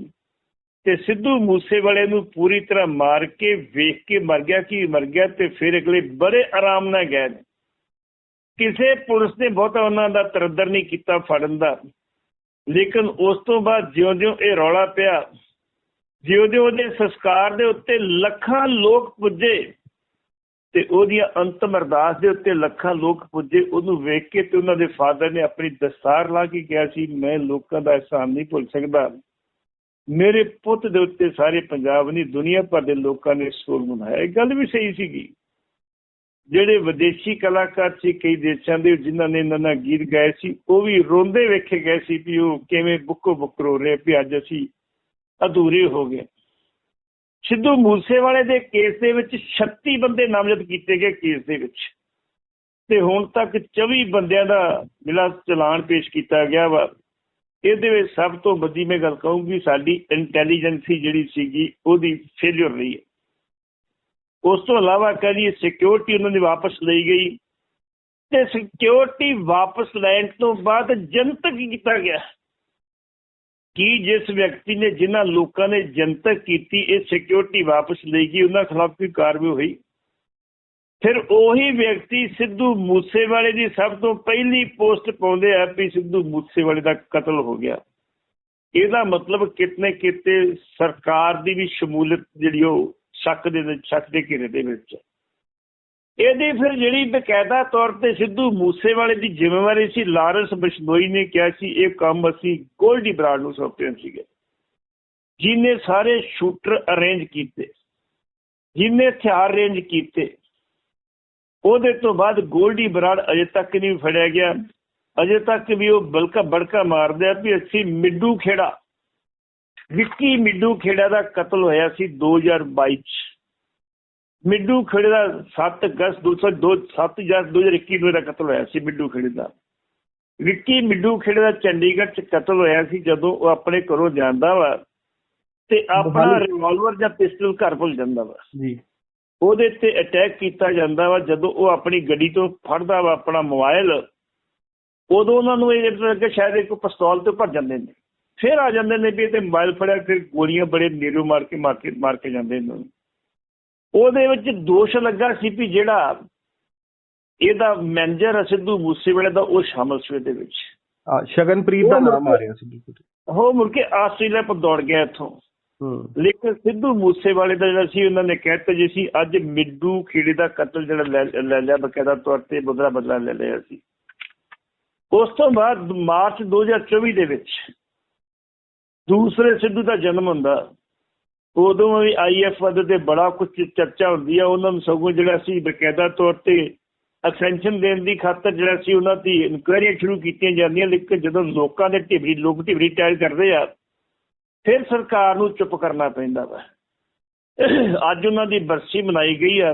ਤੇ ਸਿੱਧੂ ਮੂਸੇ ਨੂੰ ਪੂਰੀ ਤਰ੍ਹਾਂ ਮਾਰ ਕੇ, ਵੇਖ ਕੇ ਮਰ ਗਿਆ ਕਿ ਮਰ ਗਿਆ ਤੇ ਫਿਰ ਅਗਲੇ ਬੜੇ ਆਰਾਮ ਨਾਲ ਗਏ ਕਿਸੇ ਪੁਲਿਸ ਨੇ ਬਹੁਤਾ ਉਹਨਾਂ ਦਾ ਤਰਦਰ ਨਹੀਂ ਕੀਤਾ ਫੜਨ ਦਾ। ਲੇਕਿਨ ਉਸ ਤੋਂ ਬਾਅਦ ਜਿਉਂ-ਜਿਉਂ ਇਹ ਰੌਲਾ ਪਿਆ ਜਿਉਂ-ਜਿਉਂ ਉਹਦੇ ਸੰਸਕਾਰ ਦੇ ਉੱਤੇ ਲੱਖਾਂ ਲੋਕ ਪੁੱਜੇ ਤੇ ਉਹਦੀਆਂ ਅੰਤਮ ਅਰਦਾਸ ਦੇ ਉੱਤੇ ਲੱਖਾਂ ਲੋਕ ਪੁੱਜੇ, ਉਹਨੂੰ ਵੇਖ ਕੇ ਤੇ ਉਹਨਾਂ ਦੇ ਫਾਦਰ ਨੇ ਆਪਣੀ ਦਸਤਾਰ ਲਾ ਕੇ ਕਿਹਾ ਸੀ, ਮੈਂ ਲੋਕਾਂ ਦਾ ਅਹਿਸਾਨ ਨਹੀਂ ਭੁੱਲ ਸਕਦਾ। ਮੇਰੇ ਪੁੱਤ ਦੇ ਉੱਤੇ ਸਾਰੇ ਪੰਜਾਬ ਨਹੀਂ, ਦੁਨੀਆ ਭਰ ਦੇ ਲੋਕਾਂ ਨੇ ਸੋਗ ਮਨਾਇਆ। ਇਹ ਗੱਲ ਵੀ ਸਹੀ ਸੀਗੀ। ਜਿਹੜੇ ਵਿਦੇਸ਼ੀ ਕਲਾਕਾਰ ਸੀ, ਕਈ ਦੇਸ਼ਾਂ ਦੇ ਜਿਨ੍ਹਾਂ ਨੇ ਇਹਨਾਂ ਨਾਲ ਗੀਤ ਗਾਏ ਸੀ, ਉਹ ਵੀ ਰੋਂਦੇ ਵੇਖੇ ਗਏ ਸੀ ਵੀ ਉਹ ਕਿਵੇਂ ਬੁੱਕੋ ਬੁੱਕ ਰੋ ਰਹੇ ਵੀ ਅੱਜ ਅਸੀਂ ਅਧੂਰੇ ਹੋ ਗਏ। ਸਿੱਧੂ ਮੂਸੇਵਾਲੇ ਦੇ ਕੇਸ ਦੇ ਵਿੱਚ 36 ਬੰਦੇ ਨਾਮਜ਼ਦ ਕੀਤੇ ਗਏ ਕੇਸ ਦੇ ਵਿੱਚ। ਤੇ ਹੁਣ ਤੱਕ 24 ਬੰਦਿਆਂ ਦਾ ਜਿਹੜਾ ਚਲਾਨ ਪੇਸ਼ ਕੀਤਾ ਗਿਆ ਵਾ। ਇਹਦੇ ਵਿੱਚ ਸਭ ਤੋਂ ਵੱਡੀ ਮੈਂ ਗੱਲ ਕਹੂੰਗੀ, ਸਾਡੀ ਇੰਟੈਲੀਜੈਂਸੀ ਜਿਹੜੀ ਸੀਗੀ, ਉਹਦੀ ਫੇਲਿਅਰ ਰਹੀ ਹੈ। ਉਸ ਤੋਂ ਇਲਾਵਾ ਕਹਦੀ ਸਿਕਿਉਰਿਟੀ ਉਹਨਾਂ ਦੀ ਵਾਪਸ ਲਈ ਗਈ। ਤੇ ਸਿਕਿਉਰਿਟੀ ਵਾਪਸ ਲੈਣ ਤੋਂ ਬਾਅਦ ਜਨਤਕ ਕੀਤਾ ਗਿਆ। ਕਿ ਜਿਸ ਵਿਅਕਤੀ ਨੇ ਜਿਨ੍ਹਾਂ ਲੋਕਾਂ ਨੇ ਜਨਤਕ ਕੀਤੀ, ਇਹ ਸਿਕਿਉਰਿਟੀ ਵਾਪਸ ਲਈ ਗਈ, ਉਹਨਾਂ ਖਿਲਾਫ ਕੋਈ ਕਾਰਵਾਈ ਹੋਈ? ਫਿਰ ਉਹੀ ਵਿਅਕਤੀ ਸਿੱਧੂ ਮੂਸੇਵਾਲੇ ਦੀ ਸਭ ਤੋਂ ਪਹਿਲੀ ਪੋਸਟ ਪਾਉਂਦੇ ਆ ਵੀ ਸਿੱਧੂ ਮੂਸੇਵਾਲੇ ਦਾ ਕਤਲ ਹੋ ਗਿਆ। ਇਹਦਾ ਮਤਲਬ ਕਿਤਨੇ ਕਿਤੇ ਸਰਕਾਰ ਦੀ ਵੀ ਸ਼ਮੂਲੀਅਤ ਜਿਹੜੀ ਉਹ ਸ਼ੱਕ ਦੇ ਵਿੱਚ, ਸ਼ੱਕ ਦੇ ਘੇਰੇ ਦੇ ਵਿੱਚ ਇਹਦੀ ਫਿਰ ਜਿਹੜੀ ਬਕਾਇਦਾ ਤੌਰ ਤੇ ਸਿੱਧੂ ਮੂਸੇਵਾਲੇ ਦੀ ਜ਼ਿੰਮੇਵਾਰੀ ਸੀ, ਲਾਰੈਂਸ ਬਿਸ਼ਨੋਈ ਨੇ ਕਿਹਾ ਸੀ, ਇਹ ਕੰਮ ਅਸੀਂ ਗੋਲਡੀ ਬਰਾੜ ਨੂੰ ਸੌਂਪਿਆ ਸੀਗੇ। ਜਿਨੇ ਸਾਰੇ ਸ਼ੂਟਰ ਅਰੇਂਜ ਕੀਤੇ ਜਿਨੇ ਹਥਿਆਰ ਅਰੇਂਜ ਕੀਤੇ, ਉਹਦੇ ਤੋਂ ਬਾਅਦ ਗੋਲਡੀ ਬਰਾੜ ਅਜੇ ਤੱਕ ਨਹੀਂ ਫੜਿਆ ਗਿਆ। ਅਜੇ ਤੱਕ ਵੀ ਉਹ ਬਲਕਾ ਬੜਕਾ ਮਾਰਦੇ ਆ ਵੀ ਅਸੀਂ ਮਿੱਡੂ ਖੇੜਾ, ਵਿੱਕੀ ਮਿੱਡੂ ਖੇੜਾ ਦਾ ਕਤਲ ਹੋਇਆ ਸੀ 2022 ਚ। ਮਿੱਡੂ ਖੇੜੇ ਦਾ 7 ਅਗਸਤ 202 7 ਜਨ 2021 ਨੂੰ ਇਹਦਾ ਕਤਲ ਹੋਇਆ ਸੀ ਮਿੱਡੂ ਖੇੜੇ ਦਾ। ਵਿੱਕੀ ਮਿੱਡੂ ਖੇੜੇ ਦਾ ਚੰਡੀਗੜ੍ਹ ਚ ਕਤਲ ਹੋਇਆ ਸੀ ਜਦੋਂ ਉਹ ਆਪਣੇ ਘਰੋਂ ਜਾਂਦਾ ਵਾ ਤੇ ਆਪਣਾ। ਰਿਵਾਲਵਰ ਜਾਂ ਪਿਸਟਲ ਘਰ ਭੁੱਲ ਜਾਂਦਾ ਵਾ। ਜੀ। ਉਹਦੇ ਤੇ ਅਟੈਕ ਕੀਤਾ ਜਾਂਦਾ ਵਾ ਜਦੋਂ ਉਹ ਆਪਣੀ ਗੱਡੀ ਤੋਂ ਫੜਦਾ ਵਾ ਆਪਣਾ ਮੋਬਾਈਲ ਉਦੋਂ ਉਹਨਾਂ ਨੂੰ ਇਹ ਲੱਗੇ ਸ਼ਾਇਦ ਇੱਕ ਪਿਸਤੌਲ ਤੇ ਭੱਜ ਜਾਂਦੇ ਨੇ। ਫਿਰ ਆ ਜਾਂਦੇ ਨੇ ਵੀ ਇਹ ਤੇ ਮੋਬਾਈਲ ਫੜਿਆ ਫਿਰ ਗੋਲੀਆਂ ਬੜੇ ਨੀਰੂ ਮਾਰ ਕੇ ਮਾਰ ਕੇ ਜਾਂਦੇ ਨੇ। ਉਹਦੇ ਵਿੱਚ ਦੋਸ਼ ਲੱਗਾ ਸੀ ਵੀ ਜਿਹੜਾ ਇਹਦਾ ਮੈਨੇਜਰ ਸਿੱਧੂ ਮੂਸੇਵਾਲੇ ਦਾ ਉਹ ਸ਼ਾਮਲ ਸੀ ਇਹਦੇ ਵਿੱਚ। ਆ ਸ਼ਗਨਪ੍ਰੀਤ ਦਾ ਨਾਮ ਆ ਰਿਹਾ ਸੀ ਬਿਲਕੁਲ। ਉਹ ਮੁੜ ਕੇ ਆਸਟ੍ਰੇਲੀਆ ਤੋਂ ਦੌੜ ਗਿਆ ਇੱਥੋਂ। ਹੂੰ। ਲੇਕਿਨ ਸਿੱਧੂ ਮੂਸੇਵਾਲੇ ਦਾ ਜਿਹੜਾ ਸੀ ਉਹਨਾਂ ਨੇ ਕਹਿਤਾ ਜੀ ਸੀ ਅੱਜ ਮਿੱਡੂ ਖੇੜੇ ਦਾ ਕਤਲ ਜਿਹੜਾ ਲੈ- ਲੈ ਲਿਆ ਬਕਾਇਦਾ ਤੌਰ ਤੇ ਬਦਲਾ ਬਦਲਾ ਲੈ ਲਿਆ ਸੀ। ਉਸ ਤੋਂ ਬਾਅਦ ਮਾਰਚ 2024 ਦੇ ਵਿੱਚ ਦੂਸਰੇ ਸਿੱਧੂ ਦਾ ਜਨਮ ਹੁੰਦਾ। ਉਦੋਂ ਵੀ ਆਈਐਫ ਵੱਧ ਤੇ ਬੜਾ ਕੁਝ ਚਰਚਾ ਹੁੰਦੀ ਆ। ਉਹਨਾਂ ਨੂੰ ਸਗੋਂ ਜਿਹੜਾ ਸੀ ਬਕਾਇਦਾ ਤੌਰ ਤੇ ਐਕਸਟੈਂਸ਼ਨ ਦੇਣ ਦੀ ਖਾਤਰ ਜਿਹੜਾ ਸੀ ਉਹਨਾਂ ਦੀ ਇਨਕੁਆਇਰੀਆਂ ਸ਼ੁਰੂ ਕੀਤੀਆਂ ਜਾਂਦੀਆਂ, ਲੇਕਿਨ ਜਦੋਂ ਲੋਕਾਂ ਦੇ ਢਿਬਰੀ, ਲੋਕ ਢਿਬਰੀ ਟਾਇਲ ਕਰਦੇ ਆ, ਫਿਰ ਸਰਕਾਰ ਨੂੰ ਚੁੱਪ ਕਰਨਾ ਪੈਂਦਾ ਵਾ। ਅੱਜ ਉਹਨਾਂ ਦੀ ਬਰਸੀ ਮਨਾਈ ਗਈ ਆ,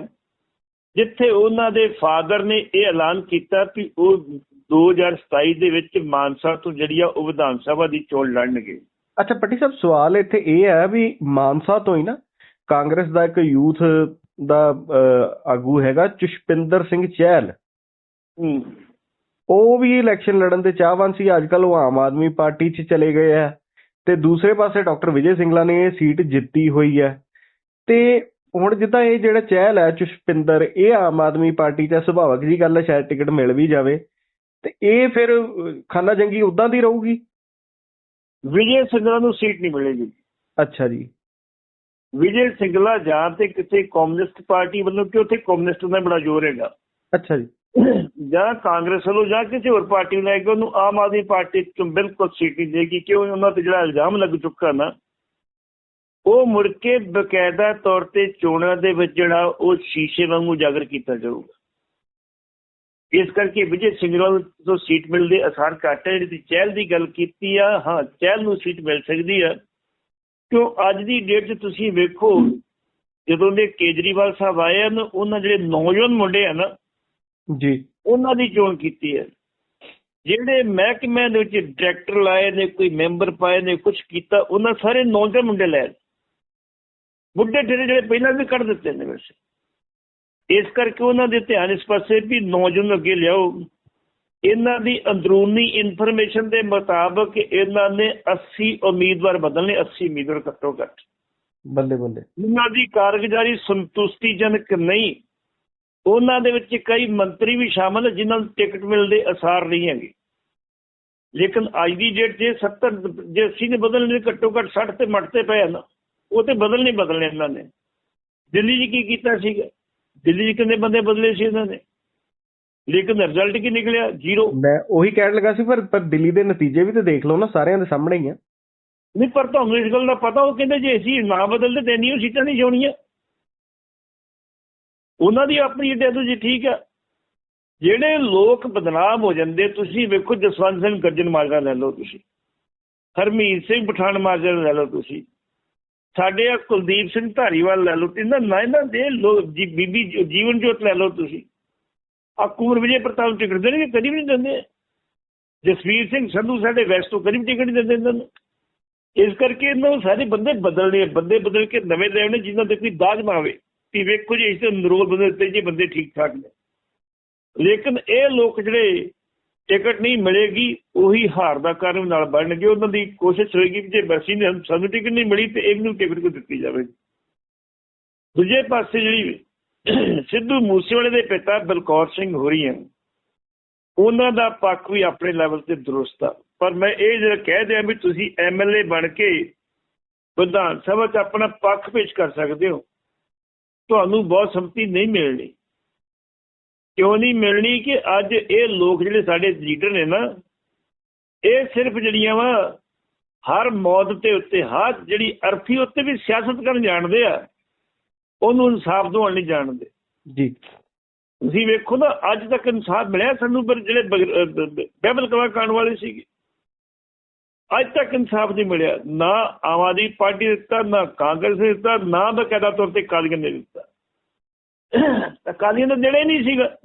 ਜਿੱਥੇ ਉਹਨਾਂ ਦੇ ਫਾਦਰ ਨੇ ਇਹ ਐਲਾਨ ਕੀਤਾ ਕਿ ਉਹ 2027 ਦੇ ਵਿੱਚ ਮਾਨਸਾ ਤੋਂ ਜਿਹੜੀ ਆ, ਉਹ ਵਿਧਾਨ ਸਭਾ ਦੀ ਚੋਣ ਲੜਨਗੇ। ਅੱਛਾ ਪੱਟੀ ਸਾਹਿਬ ਸਵਾਲ ਇੱਥੇ ਇਹ ਹੈ ਵੀ ਮਾਨਸਾ ਤੋਂ ਹੀ ਨਾ ਕਾਂਗਰਸ ਦਾ ਇੱਕ ਯੂਥ ਦਾ ਆਗੂ ਹੈਗਾ ਚੁਸ਼ਪਿੰਦਰ ਸਿੰਘ ਚਹਿਲ। ਉਹ ਵੀ ਇਲੈਕਸ਼ਨ ਲੜਨ ਦੇ ਚਾਹਵਾਨ ਸੀ ਅੱਜ ਕੱਲ ਉਹ ਆਮ ਆਦਮੀ ਪਾਰਟੀ 'ਚ ਚਲੇ ਗਏ ਆ। ਤੇ ਦੂਸਰੇ ਪਾਸੇ ਡਾਕਟਰ ਵਿਜੇ ਸਿੰਗਲਾ ਨੇ ਇਹ ਸੀਟ ਜਿੱਤੀ ਹੋਈ ਹੈ। ਤੇ ਹੁਣ ਜਿੱਦਾਂ ਇਹ ਜਿਹੜਾ ਚਹਿਲ ਹੈ ਚੁਸ਼ਪਿੰਦਰ ਇਹ ਆਮ ਆਦਮੀ ਪਾਰਟੀ 'ਚ ਸੁਭਾਵਕ ਜੀ ਗੱਲ ਹੈ ਸ਼ਾਇਦ ਟਿਕਟ ਮਿਲ ਵੀ ਜਾਵੇ। ਤੇ ਇਹ ਫਿਰ ਖਾਨਾ ਜੰਗੀ ਉਦਾਂ ਦੀ ਰਹੂਗੀ? ਵਿਜੇ ਸਿੰਗਲਾ ਨੂੰ ਸੀਟ ਨਹੀਂ ਮਿਲੇਗੀ। ਅੱਛਾ ਜੀ। ਵਿਜੇ ਸਿੰਗਲਾ ਜਾਂ ਤੇ ਕਿਸੇ ਕਮਿਊਨਿਸਟ ਪਾਰਟੀ ਵੱਲੋਂ ਕਿ ਉੱਥੇ ਕਮਿਊਨਿਸਟ ਦਾ ਬੜਾ ਜ਼ੋਰ ਹੈਗਾ। ਅੱਛਾ ਜੀ। ਜਾਂ ਕਾਂਗਰਸ ਵੱਲੋਂ ਜਾਂ ਕਿਸੇ ਹੋਰ ਪਾਰਟੀ ਨੂੰ ਲੈ ਕੇ ਉਹਨੂੰ ਆਮ ਆਦਮੀ ਪਾਰਟੀ ਤੋਂ ਬਿਲਕੁਲ ਸੀਟ ਨਹੀਂ ਦੇਗੀ ਕਿਉਂ? ਉਹਨਾਂ ਤੇ ਜਿਹੜਾ ਇਲਜ਼ਾਮ ਲੱਗ ਚੁੱਕਾ ਨਾ ਉਹ ਮੁੜ ਕੇ ਬਕਾਇਦਾ ਤੌਰ ਤੇ ਚੋਣਾਂ ਦੇ ਵਿੱਚ ਜਿਹੜਾ ਉਹ ਸ਼ੀਸ਼ੇ ਵਾਂਗੂ ਉਜਾਗਰ ਕੀਤਾ ਜਾਊਗਾ। ਇਸ ਕਰਕੇ ਵਿਜੇ ਸਿੰਗਲਾ ਨੂੰ ਸੀਟ ਮਿਲਦੇ ਅਸਾਰ ਘੱਟ ਹੈ ਜਿਹੜੀ ਚਹਿਲ ਦੀ ਗੱਲ ਕੀਤੀ ਆ ਹਾਂ ਚਹਿਲ ਨੂੰ ਸੀਟ ਮਿਲ ਸਕਦੀ ਆ। ਕਿਉਂ ਅੱਜ ਦੀ ਡੇਟ 'ਚ ਤੁਸੀਂ ਵੇਖੋ ਜਦੋਂ ਦੇ ਕੇਜਰੀਵਾਲ ਸਾਹਿਬ ਆਏ ਹਨ ਉਹਨਾਂ ਜਿਹੜੇ ਨੌਜਵਾਨ ਮੁੰਡੇ ਆ ਨਾ ਜੀ। ਉਹਨਾਂ ਦੀ ਚੋਣ ਕੀਤੀ ਹੈ ਜਿਹੜੇ ਮਹਿਕਮੇ ਦੇ ਵਿੱਚ ਡਾਇਰੈਕਟਰ ਲਾਏ ਨੇ ਕੋਈ ਮੈਂਬਰ ਪਾਏ ਨੇ ਕੁਝ ਕੀਤਾ ਉਹਨਾਂ ਸਾਰੇ ਨੌਜਵਾਨ ਮੁੰਡੇ ਲੈ ਬੁੱਢੇ ਜਿਹੜੇ ਪਹਿਲਾਂ ਵੀ ਕੱਢ ਦਿੱਤੇ ਨੇ ਵੈਸੇ। ਇਸ ਕਰਕੇ ਉਹਨਾਂ ਦੇ ਧਿਆਨ ਇਸ ਪਾਸੇ ਵੀ ਨੌਜਵਾਨ ਅੱਗੇ ਲਿਆਓ। ਇਹਨਾਂ ਦੀ ਅੰਦਰੂਨੀ ਇਨਫੋਰਮੇਸ਼ਨ ਦੇ ਮੁਤਾਬਕ ਇਹਨਾਂ ਨੇ 80 ਉਮੀਦਵਾਰ ਬਦਲਨੇ 80 ਉਮੀਦਵਾਰ ਘੱਟੋ ਘੱਟ। ਬੱਲੇ ਬੱਲੇ। ਉਹਨਾਂ ਦੀ ਕਾਰਗੁਜ਼ਾਰੀ ਸੰਤੁਸ਼ਟੀਜਨਕ ਨਹੀਂ। ਉਹਨਾਂ ਦੇ ਵਿੱਚ ਕਈ ਮੰਤਰੀ ਵੀ ਸ਼ਾਮਲ ਜਿਨ੍ਹਾਂ ਨੂੰ ਟਿਕਟ ਮਿਲਦੇ ਅਸਾਰ ਨਹੀਂ ਹੈਗੇ। ਲੇਕਿਨ ਅੱਜ ਦੀ ਡੇਟ ਜੇ 70 ਜੇ 80 ਨੇ ਬਦਲਣੇ ਘੱਟੋ ਘੱਟ 60 ਤੇ ਮੱਟ ਤੇ ਪਏ ਨਾ ਉਹ ਤੇ ਬਦਲ ਨਹੀਂ ਬਦਲਣੇ ਇਹਨਾਂ ਨੇ। ਦਿੱਲੀ 'ਚ ਕੀ ਕੀਤਾ ਸੀਗਾ? ਦਿੱਲੀ 'ਚ ਕਿੰਨੇ ਬੰਦੇ ਬਦਲੇ ਸੀ ਇਹਨਾਂ ਨੇ? ਲੇਕਿਨ ਰਿਜ਼ਲਟ ਕੀ ਨਿਕਲਿਆ? ਜ਼ੀਰੋ ਮੈਂ ਉਹੀ ਕਹਿਣ ਲੱਗਾ ਸੀ ਪਰ ਪਰ ਦਿੱਲੀ ਦੇ ਨਤੀਜੇ ਵੀ ਤੇ ਦੇਖ ਲਓ ਨਾ ਸਾਰਿਆਂ ਦੇ ਸਾਹਮਣੇ ਹੀ ਆ। ਨਹੀਂ ਪਰ ਤੁਹਾਨੂੰ ਇਸ ਗੱਲ ਦਾ ਪਤਾ ਉਹ ਕਹਿੰਦੇ ਜੇ ਅਸੀਂ ਨਾ ਬਦਲਦੇ ਤੇ ਇੰਨੀਆਂ ਸੀਟਾਂ ਨਹੀਂ ਜਾਣੀਆਂ ਉਹਨਾਂ ਦੀ ਆਪਣੀ ਡੈਦੂ ਜੀ ਠੀਕ ਆ। ਜਿਹੜੇ ਲੋਕ ਬਦਨਾਮ ਹੋ ਜਾਂਦੇ ਤੁਸੀਂ ਵੇਖੋ ਜਸਵੰਤ ਸਿੰਘ ਗੱਜਨ ਮਾਜਰਾ ਲੈ ਲਓ ਤੁਸੀਂ। ਹਰਮੀਤ ਸਿੰਘ ਪਠਾਨ ਮਾਜਰਾ ਲੈ ਲਓ ਤੁਸੀਂ। ਸਾਡੇ ਆ ਕੁਲਦੀਪ ਸਿੰਘ ਧਾਰੀਵਾਲ ਲੈ ਲਓ, ਇਹਨਾਂ ਨਾ ਇਹਨਾਂ ਦੇ ਜੀ ਬੀਬੀ ਜੀਵਨ ਜੋਤ ਲੈ ਲਓ ਤੁਸੀਂ। ਆ ਕੁਮਰ ਵਿਜੇ ਪ੍ਰਤਾਪ ਟਿਕਟ ਦੇਣਗੇ, ਕਦੀ ਵੀ ਨਹੀਂ ਦਿੰਦੇ। ਜਸਵੀਰ ਸਿੰਘ ਸੰਧੂ ਸਾਡੇ ਵੈਸਟ ਤੋਂ ਕਦੀ ਵੀ ਟਿਕਟ ਨਹੀਂ ਦਿੰਦੇ ਇਹਨਾਂ ਨੂੰ। ਇਸ ਕਰਕੇ ਇਹਨਾਂ ਨੂੰ ਸਾਰੇ ਬੰਦੇ ਬਦਲਣੇ ਬੰਦੇ ਬਦਲ ਕੇ ਨਵੇਂ ਲੈਣੇ ਜਿਨ੍ਹਾਂ ਦੇ ਕੋਈ ਦਾਜ ਨਾ ਆਵੇ ਕਿ ਵੇਖੋ ਜੀ, ਇਸ ਤੇ ਨਰੋਲ ਬੰਦੇ ਤੇ ਜੀ ਬੰਦੇ ਠੀਕ ਠਾਕ ਨੇ। ਲੇਕਿਨ ਇਹ ਲੋਕ ਜਿਹੜੇ ਟਿਕਟ ਨਹੀਂ ਮਿਲੇਗੀ, ਉਹੀ ਹਾਰ ਦਾ ਕਾਰਨ ਨਾਲ ਬਣਨਗੇ, ਉਹਨਾਂ ਦੀ ਕੋਸ਼ਿਸ਼ ਹੋਏਗੀ ਕਿ ਜੇ ਬਰਸੀ ਨੇ ਸਾਨੂੰ ਟਿਕਟ ਨਹੀਂ ਮਿਲੀ ਤੇ ਇਹਨੂੰ ਟਿਕਟ ਕੋ ਦਿੱਤੀ ਜਾਵੇਗੀ ਦੂਜੇ ਪਾਸੇ ਜਿਹੜੀ ਸਿੱਧੂ ਮੂਸੇਵਾਲੇ ਦੇ ਪਿਤਾ ਬਲਕੌਰ ਸਿੰਘ ਹੋਰੀ ਹਨ ਉਹਨਾਂ ਦਾ ਪੱਖ ਵੀ ਆਪਣੇ ਲੈਵਲ ਤੇ ਦਰੁਸਤ ਆ। ਪਰ ਮੈਂ ਇਹ ਜਿਹੜਾ ਕਹਿ ਦਿਆਂ ਵੀ ਤੁਸੀਂ ਐਮਐਲਏ ਬਣ ਕੇ ਵਿਧਾਨ ਸਭਾ 'ਚ ਆਪਣਾ ਪੱਖ ਪੇਸ਼ ਕਰ ਸਕਦੇ ਹੋ, ਤੁਹਾਨੂੰ ਬਹੁਤ ਸੰਮਤੀ ਨਹੀਂ ਮਿਲਣੀ। ਕਿਉਂ ਨਹੀਂ ਮਿਲਣੀ ਕਿ ਅੱਜ ਇਹ ਲੋਕ ਜਿਹੜੇ ਸਾਡੇ ਲੀਡਰ ਨੇ ਨਾ ਇਹ ਸਿਰਫ ਜਿਹੜੀਆਂ ਵਾ ਹਰ ਮੌਤ ਦੇ ਉੱਤੇ ਹਰ ਜਿਹੜੀ ਅਰਥੀ ਉੱਤੇ ਵੀ ਸਿਆਸਤ ਕਰਨ ਜਾਣਦੇ ਆ ਉਹਨੂੰ ਇਨਸਾਫ ਦਿਵਾਉਣ ਨਹੀਂ ਜਾਣਦੇ। ਜੀ। ਤੁਸੀਂ ਵੇਖੋ ਨਾ ਅੱਜ ਤੱਕ ਇਨਸਾਫ ਮਿਲਿਆ ਸਾਨੂੰ ਪਰ ਜਿਹੜੇ ਬਹਿਬਲ ਕਵਾ ਕਾਣ ਵਾਲੇ ਸੀਗੇ। ਅੱਜ ਤੱਕ ਇਨਸਾਫ ਨਹੀਂ ਮਿਲਿਆ। ਨਾ ਆਮ ਆਦਮੀ ਪਾਰਟੀ ਦਿੱਤਾ ਨਾ ਕਾਂਗਰਸ ਨੇ ਦਿੱਤਾ ਨਾ ਬਕਾਇਦਾ ਤੌਰ ਤੇ ਕਾਲੀਆਂ ਨੇ ਦਿੱਤਾ। ਤਾਂ ਕਾਲੀਆਂ ਦੇਣਾ ਹੀ ਨਹੀਂ ਸੀਗਾ।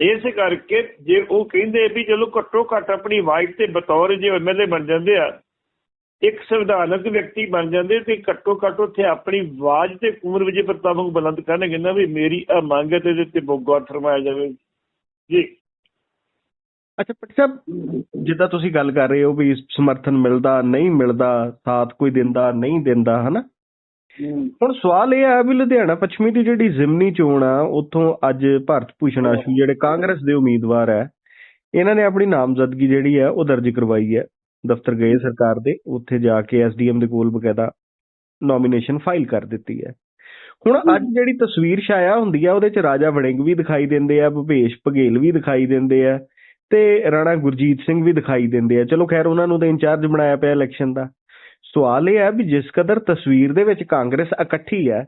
ਇਸ ਕਰਕੇ ਜੇ ਉਹ ਕਹਿੰਦੇ ਵੀ ਚਲੋ ਘੱਟੋ ਘੱਟ ਆਪਣੀ ਵਾਈਟ ਤੇ ਬਤੌਰ ਜੇ ਐਮਐਲਏ ਬਣ ਜਾਂਦੇ ਆ, ਇੱਕ ਸੰਵਿਧਾਨਕ ਵਿਅਕਤੀ ਬਣ ਜਾਂਦੇ ਤੇ ਘੱਟੋ ਘੱਟ ਉੱਥੇ ਆਪਣੀ ਆਵਾਜ਼ ਤੇ ਕੁਮਰ ਵਿਜੇ ਪ੍ਰਤਾਪ ਨੂੰ ਬੁਲੰਦ ਕਰਨਗੇ ਨਾ ਵੀ ਮੇਰੀ ਆ ਮੰਗ ਹੈ ਤੇ ਇਹਦੇ ਤੇ ਗੌਰ ਫਰਮਾਇਆ ਜਾਵੇ। ਜੀ। ਅੱਛਾ ਪਟਿ ਸਾਹਿਬ, ਜਿੱਦਾਂ ਤੁਸੀਂ ਗੱਲ ਕਰ ਰਹੇ ਹੋ ਵੀ ਸਮਰਥਨ ਮਿਲਦਾ, ਨਹੀਂ ਮਿਲਦਾ, ਸਾਥ ਕੋਈ ਦਿੰਦਾ, ਨਹੀਂ ਦਿੰਦਾ, ਹਨਾ? ਹੁਣ ਸਵਾਲ ਇਹ ਆ ਵੀ ਲੁਧਿਆਣਾ ਪੱਛਮੀ ਦੀ ਜਿਹੜੀ ਜ਼ਿਮਨੀ ਚੋਣ ਆ ਉੱਥੋਂ ਅੱਜ ਭਾਰਤ ਭੂਸ਼ਣ ਆਸ਼ੂ ਜਿਹੜੇ ਕਾਂਗਰਸ ਦੇ ਉਮੀਦਵਾਰ ਹੈ ਇਹਨਾਂ ਨੇ ਆਪਣੀ ਨਾਮਜ਼ਦਗੀ ਜਿਹੜੀ ਹੈ ਉਹ ਦਰਜ ਕਰਵਾਈ ਹੈ ਦਫ਼ਤਰ ਗਏ ਸਰਕਾਰ ਦੇ ਉੱਥੇ ਜਾ ਕੇ ਐਸਡੀਐਮ ਦੇ ਕੋਲ ਬਕਾਇਦਾ ਨੋਮੀਨੇਸ਼ਨ ਫਾਈਲ ਕਰ ਦਿੱਤੀ ਹੈ ਹੁਣ ਅੱਜ ਜਿਹੜੀ ਤਸਵੀਰ ਛਾਇਆ ਹੁੰਦੀ ਆ ਉਹਦੇ ਚ ਰਾਜਾ ਵੜਿੰਗ ਵੀ ਦਿਖਾਈ ਦਿੰਦੇ ਆ ਭੁਪੇਸ਼ ਬਘੇਲ ਵੀ ਦਿਖਾਈ ਦਿੰਦੇ ਆ ਤੇ ਰਾਣਾ ਗੁਰਜੀਤ ਸਿੰਘ ਵੀ ਦਿਖਾਈ ਦਿੰਦੇ ਆ। ਚਲੋ ਖੈਰ ਉਹਨਾਂ ਨੂੰ ਤਾਂ ਇੰਚਾਰਜ ਬਣਾਇਆ ਪਿਆ ਇਲੈਕਸ਼ਨ ਦਾ। ਸਵਾਲ ਇਹ ਹੈ ਵੀ ਜਿਸ ਕਦਰ ਤਸਵੀਰ ਦੇ ਵਿੱਚ ਕਾਂਗਰਸ ਇਕੱਠੀ ਹੈ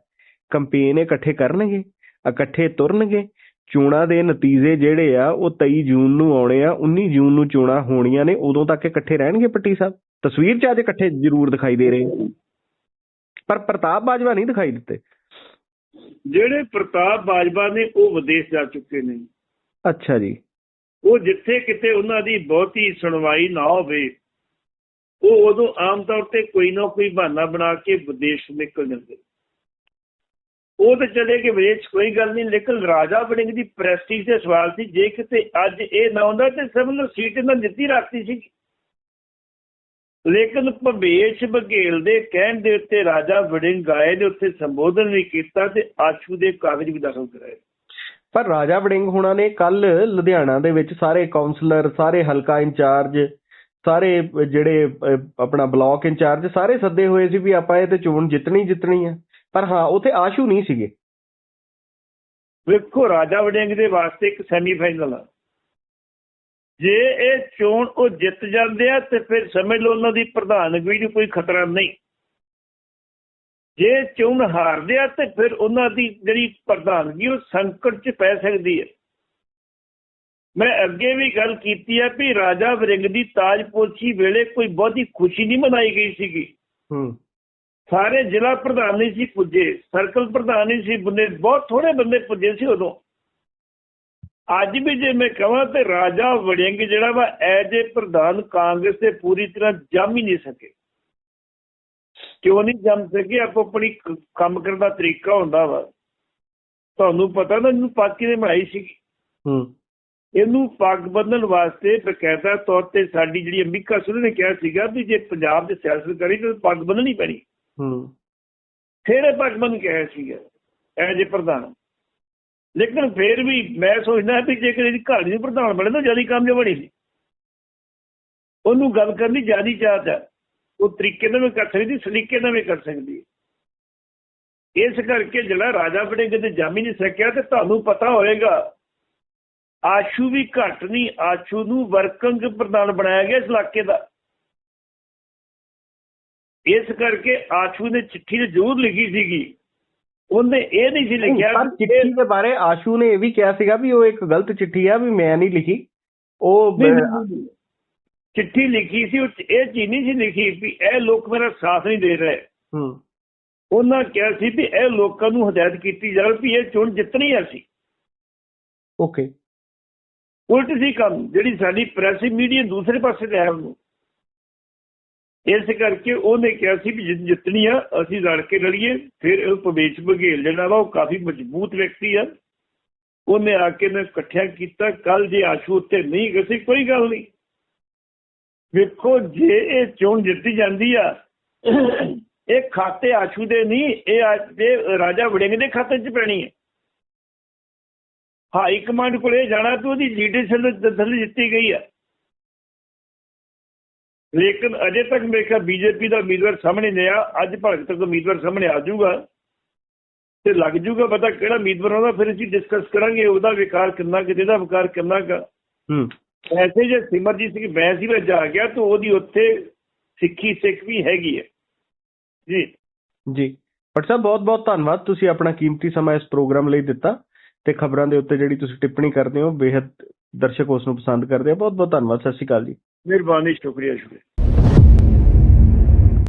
ਕੰਪੇਨ ਇਕੱਠੇ ਕਰਨਗੇ ਇਕੱਠੇ ਤੁਰਨਗੇ ਚੋਣਾਂ ਦੇ ਨਤੀਜੇ ਜਿਹੜੇ ਆ ਉਹ 23 ਜੂਨ ਨੂੰ ਆਉਣੇ ਆ 19 ਜੂਨ ਨੂੰ ਚੋਣਾਂ ਹੋਣੀਆਂ ਨੇ ਉਦੋਂ ਤੱਕ ਇਕੱਠੇ ਰਹਿਣਗੇ ਪੱਟੀ ਸਾਹਿਬ? ਤਸਵੀਰ 'ਚ ਅੱਜ ਇਕੱਠੇ ਜ਼ਰੂਰ ਦਿਖਾਈ ਦੇ ਰਹੇ ਪਰ ਪ੍ਰਤਾਪ ਬਾਜਵਾ ਨਹੀਂ ਦਿਖਾਈ ਦਿੱਤੇ। ਜਿਹੜੇ ਪ੍ਰਤਾਪ ਬਾਜਵਾ ਨੇ ਉਹ ਵਿਦੇਸ਼ ਜਾ ਚੁੱਕੇ ਨੇ। ਅੱਛਾ ਜੀ। ਉਹ ਜਿੱਥੇ ਕਿਤੇ ਉਹਨਾਂ ਦੀ ਬਹੁਤੀ ਸੁਣਵਾਈ ਨਾ ਹੋਵੇ ਉਹ ਉਦੋਂ ਆਮ ਤੌਰ ਤੇ ਕੋਈ ਨਾ ਕੋਈ ਬਹਾਨਾ ਬਣਾ ਕੇ ਵਿਦੇਸ਼ ਨਿਕਲ ਜਾਂਦੇ। ਉਹ ਤਾਂ ਚਲੇ ਗਏ ਵਿਦੇਸ਼ ਕੋਈ ਗੱਲ ਨਹੀਂ, ਲੇਕਿਨ ਰਾਜਾ ਵੜਿੰਗ ਦੀ ਪ੍ਰੈਸਟੀਜ ਦੇ ਸਵਾਲ ਸੀ। ਜੇ ਕਿਤੇ ਅੱਜ ਇਹ ਨਾ ਹੁੰਦਾ ਤੇ ਸਭ ਨੂੰ ਸੀਟ ਇਹਨਾਂ ਦਿੱਤੀ ਰੱਖਤੀ ਸੀ। ਲੇਕਿਨ ਭਵੇਸ਼ ਬਘੇਲ ਦੇ ਕਹਿਣ ਦੇ ਉੱਤੇ ਰਾਜਾ ਵੜਿੰਗ ਆਏ ਨੇ ਉੱਥੇ ਸੰਬੋਧਨ ਵੀ ਕੀਤਾ ਤੇ ਆਸ਼ੂ ਦੇ ਕਾਗਜ਼ ਵੀ ਦਾਖਲ ਕਰਾਏ। ਪਰ ਰਾਜਾ ਵੜਿੰਗ ਹੁਣਾਂ ਨੇ ਕੱਲ ਲੁਧਿਆਣਾ ਦੇ ਵਿੱਚ ਸਾਰੇ ਕਾਉਂਸਲਰ ਸਾਰੇ ਹਲਕਾ ਇੰਚਾਰਜ ਸਾਰੇ ਜਿਹੜੇ ਆਪਣਾ ਬਲਾਕ ਇੰਚਾਰਜ ਸਾਰੇ ਸੱਦੇ ਹੋਏ ਸੀ ਵੀ ਆਪਾਂ ਇਹ ਤੇ ਚੋਣ ਜਿੱਤਣੀ ਜਿੱਤਣੀ ਹੈ ਪਰ ਹਾਂ, ਉੱਥੇ ਆਸ਼ੂ ਨਹੀਂ ਸੀਗੇ। ਵੇਖੋ, ਰਾਜਾ ਵੜਿੰਗ ਦੇ ਵਾਸਤੇ ਇੱਕ ਸੈਮੀਫਾਈਨਲ ਆ। ਜੇ ਇਹ ਚੋਣ ਉਹ ਜਿੱਤ ਜਾਂਦੇ ਆ, ਤੇ ਫਿਰ ਸਮਝ ਲਓ ਉਹਨਾਂ ਦੀ ਪ੍ਰਧਾਨਗੀ ਨੂੰ ਕੋਈ ਖਤਰਾ ਨਹੀਂ। ਜੇ ਚੋਣ ਹਾਰਦੇ ਆ, ਤੇ ਫਿਰ ਉਹਨਾਂ ਦੀ ਜਿਹੜੀ ਪ੍ਰਧਾਨਗੀ, ਉਹ ਸੰਕਟ 'ਚ ਪੈ ਸਕਦੀ ਹੈ ਮੈਂ ਅੱਗੇ ਵੀ ਗੱਲ ਕੀਤੀ ਹੈ ਵੀ ਰਾਜਾ ਵੜਿੰਗ ਦੀ ਤਾਜਪੋਸ਼ੀ ਵੇਲੇ ਕੋਈ ਬਹੁਤੀ ਖੁਸ਼ੀ ਨਹੀਂ ਮਨਾਈ ਗਈ ਸੀਗੀ। ਹੂੰ। ਸਾਰੇ ਜ਼ਿਲ੍ਹਾ ਪ੍ਰਧਾਨ ਨਹੀਂ ਸੀ ਪੁੱਜੇ ਸਰਕਲ ਪ੍ਰਧਾਨ ਨਹੀਂ ਸੀ ਬੰਦੇ ਬਹੁਤ ਥੋੜੇ ਬੰਦੇ ਪੁੱਜੇ ਸੀ ਉਦੋਂ। ਅੱਜ ਵੀ ਜੇ ਮੈਂ ਕਹਾਂ ਤੇ ਰਾਜਾ ਵੜਿੰਗ ਜਿਹੜਾ ਵਾ ਐਜ ਏ ਪ੍ਰਧਾਨ ਕਾਂਗਰਸ ਤੇ ਪੂਰੀ ਤਰ੍ਹਾਂ ਜੰਮ ਹੀ ਨਹੀਂ ਸਕੇ। ਕਿਉਂ ਨਹੀਂ ਜੰਮ ਸਕੇ? ਆਪੋ ਆਪਣੀ ਕੰਮ ਕਰਨ ਦਾ ਤਰੀਕਾ ਹੁੰਦਾ ਵਾ। ਤੁਹਾਨੂੰ ਪਤਾ ਨਾ ਇਹਨੂੰ ਪਾਕੀ ਨੇ ਬਣਾਈ ਸੀ ਹੂੰ। ਇਹਨੂੰ ਪੱਗ ਬੰਨਣ ਵਾਸਤੇ ਬਕਾਇਦਾ ਤੌਰ ਤੇ ਸਾਡੀ ਜਿਹੜੀ ਅੰਬਿਕਾ ਸੁਰ ਨੇ ਕਿਹਾ ਸੀਗਾ ਵੀ ਜੇ ਪੰਜਾਬ ਦੇ ਸਿਆਸਤ ਕਰੀ ਤਾਂ ਪੱਗ ਬੰਨਣੀ ਪੈਣੀ। ਹੂੰ। ਫਿਰ ਇਹ ਪੱਗ ਬੰਨ ਕੇ ਆਇਆ ਸੀਗਾ ਐਜ ਏ ਪ੍ਰਧਾਨ। ਲੇਕਿਨ ਫਿਰ ਵੀ ਮੈਂ ਸੋਚਦਾ ਵੀ ਜੇਕਰ ਇਹਦੀ ਕਹਾਣੀ ਨੂੰ ਪ੍ਰਧਾਨ ਬਣੇ ਤਾਂ ਜ਼ਿਆਦਾ ਕਾਮਯਾਬ ਬਣੀ ਸੀ। ਉਹਨੂੰ ਗੱਲ ਕਰਨੀ ਜ਼ਿਆਦਾ ਚਾਹਤ ਹੈ। ਉਹ ਤਰੀਕੇ ਨਾਲ ਵੀ ਕਰ ਸਕਦੀ ਸਲੀਕੇ ਨਾਲ ਵੀ ਕਰ ਸਕਦੀ। ਇਸ ਕਰਕੇ ਜਿਹੜਾ ਰਾਜਾ ਬੜੇ ਕਿਤੇ ਜੰਮ ਨਹੀਂ ਸਕਿਆ ਤੇ ਤੁਹਾਨੂੰ ਪਤਾ ਹੋਏਗਾ ਆਸ਼ੂ ਵੀ ਘੱਟ ਨਹੀਂ ਆਸ਼ੂ ਨੂੰ ਵਰਕਿੰਗ ਪ੍ਰਧਾਨ ਬਣਾਇਆ ਗਿਆ ਇਸ ਇਲਾਕੇ ਦਾ। ਇਸ ਕਰਕੇ ਆਸ਼ੂ ਨੇ ਚਿੱਠੀ ਤੇ ਜ਼ਰੂਰ ਲਿਖੀ ਸੀਗੀ। ਉਹਨੇ ਇਹ ਨਹੀਂ ਸੀ ਲਿਖਿਆ ਪਰ ਚਿੱਠੀ ਦੇ ਬਾਰੇ ਆਸ਼ੂ ਨੇ ਇਹ ਵੀ ਕਿਹਾ ਸੀਗਾ ਵੀ ਉਹ ਇੱਕ ਗਲਤ ਚਿੱਠੀ ਆ ਵੀ ਮੈਂ ਨਹੀਂ ਲਿਖੀ। ਉਹ। ਚਿੱਠੀ ਲਿਖੀ ਸੀ ਇਹ ਚੀਜ਼ ਨਹੀਂ ਸੀ ਲਿਖੀ ਵੀ ਇਹ ਲੋਕ ਮੇਰਾ ਸਾਥ ਨਹੀਂ ਦੇ ਰਹੇ। ਹੂੰ। ਉਹਨਾਂ ਕਿਹਾ ਸੀ ਵੀ ਇਹ ਲੋਕਾਂ ਨੂੰ ਹਦਾਇਤ ਕੀਤੀ ਜਾਵੇ ਵੀ ਇਹ ਚੋਣ ਜਿੱਤਣੀ ਹੈ ਸੀ ਓਕੇ। ਉਲਟ ਸੀ ਕੰਮ, ਜਿਹੜੀ ਸਾਡੀ ਪ੍ਰੈਸ ਮੀਡੀਆ ਦੂਸਰੇ ਪਾਸੇ ਤੇ ਉਹਨੂੰ ਇਸ ਕਰਕੇ ਉਹਨੇ ਕਿਹਾ ਸੀ ਵੀ ਜਿੱਤਣੀ ਆ, ਅਸੀਂ ਲੜ ਕੇ ਲੜੀਏ, ਫਿਰ ਉਹ ਭਵੇਸ਼ ਬਘੇਲ ਜਿਹੜਾ ਵਾ, ਉਹ ਕਾਫੀ ਮਜ਼ਬੂਤ ਵਿਅਕਤੀ ਆ। ਉਹਨੇ ਆ ਕੇ ਮੈਂ ਇਕੱਠਿਆਂ ਕੀਤਾ ਕੱਲ ਜੇ ਆਸ਼ੂ ਉੱਤੇ ਨਹੀਂ ਗਸੀ, ਕੋਈ ਗੱਲ ਨਹੀਂ। ਵੇਖੋ, ਜੇ ਇਹ ਚੋਣ ਜਿੱਤੀ ਜਾਂਦੀ ਆ, ਇਹ ਖਾਤੇ ਆਸ਼ੂ ਦੇ ਨਹੀਂ, ਇਹ ਅੱਜ ਦੇ ਰਾਜਾ ਵੜਿੰਗ ਦੇ ਖਾਤੇ 'ਚ ਪੈਣੀ ਹੈ ਹਾਈ ਕਮਾਂਡ ਕੋਲੇ ਜਾਣਾ ਤੇ ਉਹਦੀ ਲੀਡਰਸ਼ਿਪ ਥੱਲੇ ਜਿੱਤੀ ਗਈ ਆ। ਲੇਕਿਨ ਅਜੇ ਤੱਕ ਮੇਰੇ ਖਿਆਲ ਬੀਜੇਪੀ ਦਾ ਉਮੀਦਵਾਰ ਸਾਹਮਣੇ ਨਹੀਂ ਆਇਆ। ਅੱਜ ਭਗਤ ਤੱਕ ਉਮੀਦਵਾਰ ਸਾਹਮਣੇ ਆ ਜਾਊਗਾ ਤੇ ਲੱਗ ਜਾਊਗਾ ਪਤਾ ਕਿਹੜਾ ਉਮੀਦਵਾਰ ਆਉਂਦਾ ਫਿਰ ਅਸੀਂ ਡਿਸਕਸ ਕਰਾਂਗੇ ਉਹਦਾ ਵਿਕਾਰ ਕਿੰਨਾ ਕਿ ਇਹਦਾ ਵਿਕਾਰ ਕਿੰਨਾ ਕੁ। ਹੂੰ। ਐਸੇ ਜੇ ਸਿਮਰਜੀਤ ਸਿੰਘ ਬੈਂਸ ਹੀ ਵਿੱਚ ਆ ਗਿਆ ਤਾਂ ਉਹਦੀ ਉੱਥੇ ਸਿੱਖੀ ਸਿੱਖ ਵੀ ਹੈਗੀ ਹੈ ਜੀ। ਜੀ। ਭੱਟ ਸਾਹਿਬ ਬਹੁਤ ਬਹੁਤ ਧੰਨਵਾਦ। ਤੁਸੀਂ ਆਪਣਾ ਕੀਮਤੀ ਸਮਾਂ ਇਸ ਪ੍ਰੋਗਰਾਮ ਲਈ ਦਿੱਤਾ। ਤੇ ਖਬਰਾਂ ਦੇ ਉੱਤੇ ਜਿਹੜੀ ਤੁਸੀਂ ਟਿੱਪਣੀ ਕਰਦੇ ਹੋ ਬੇहद ਦਰਸ਼ਕ ਉਸ ਨੂੰ ਪਸੰਦ ਕਰਦੇ ਆ। ਬਹੁਤ ਬਹੁਤ ਧੰਨਵਾਦ, ਸਤਿ ਸ਼੍ਰੀ ਅਕਾਲ ਜੀ। ਮਿਹਰਬਾਨੀ, ਸ਼ੁਕਰੀਆ ਸ਼ੁਕਰੀਆ।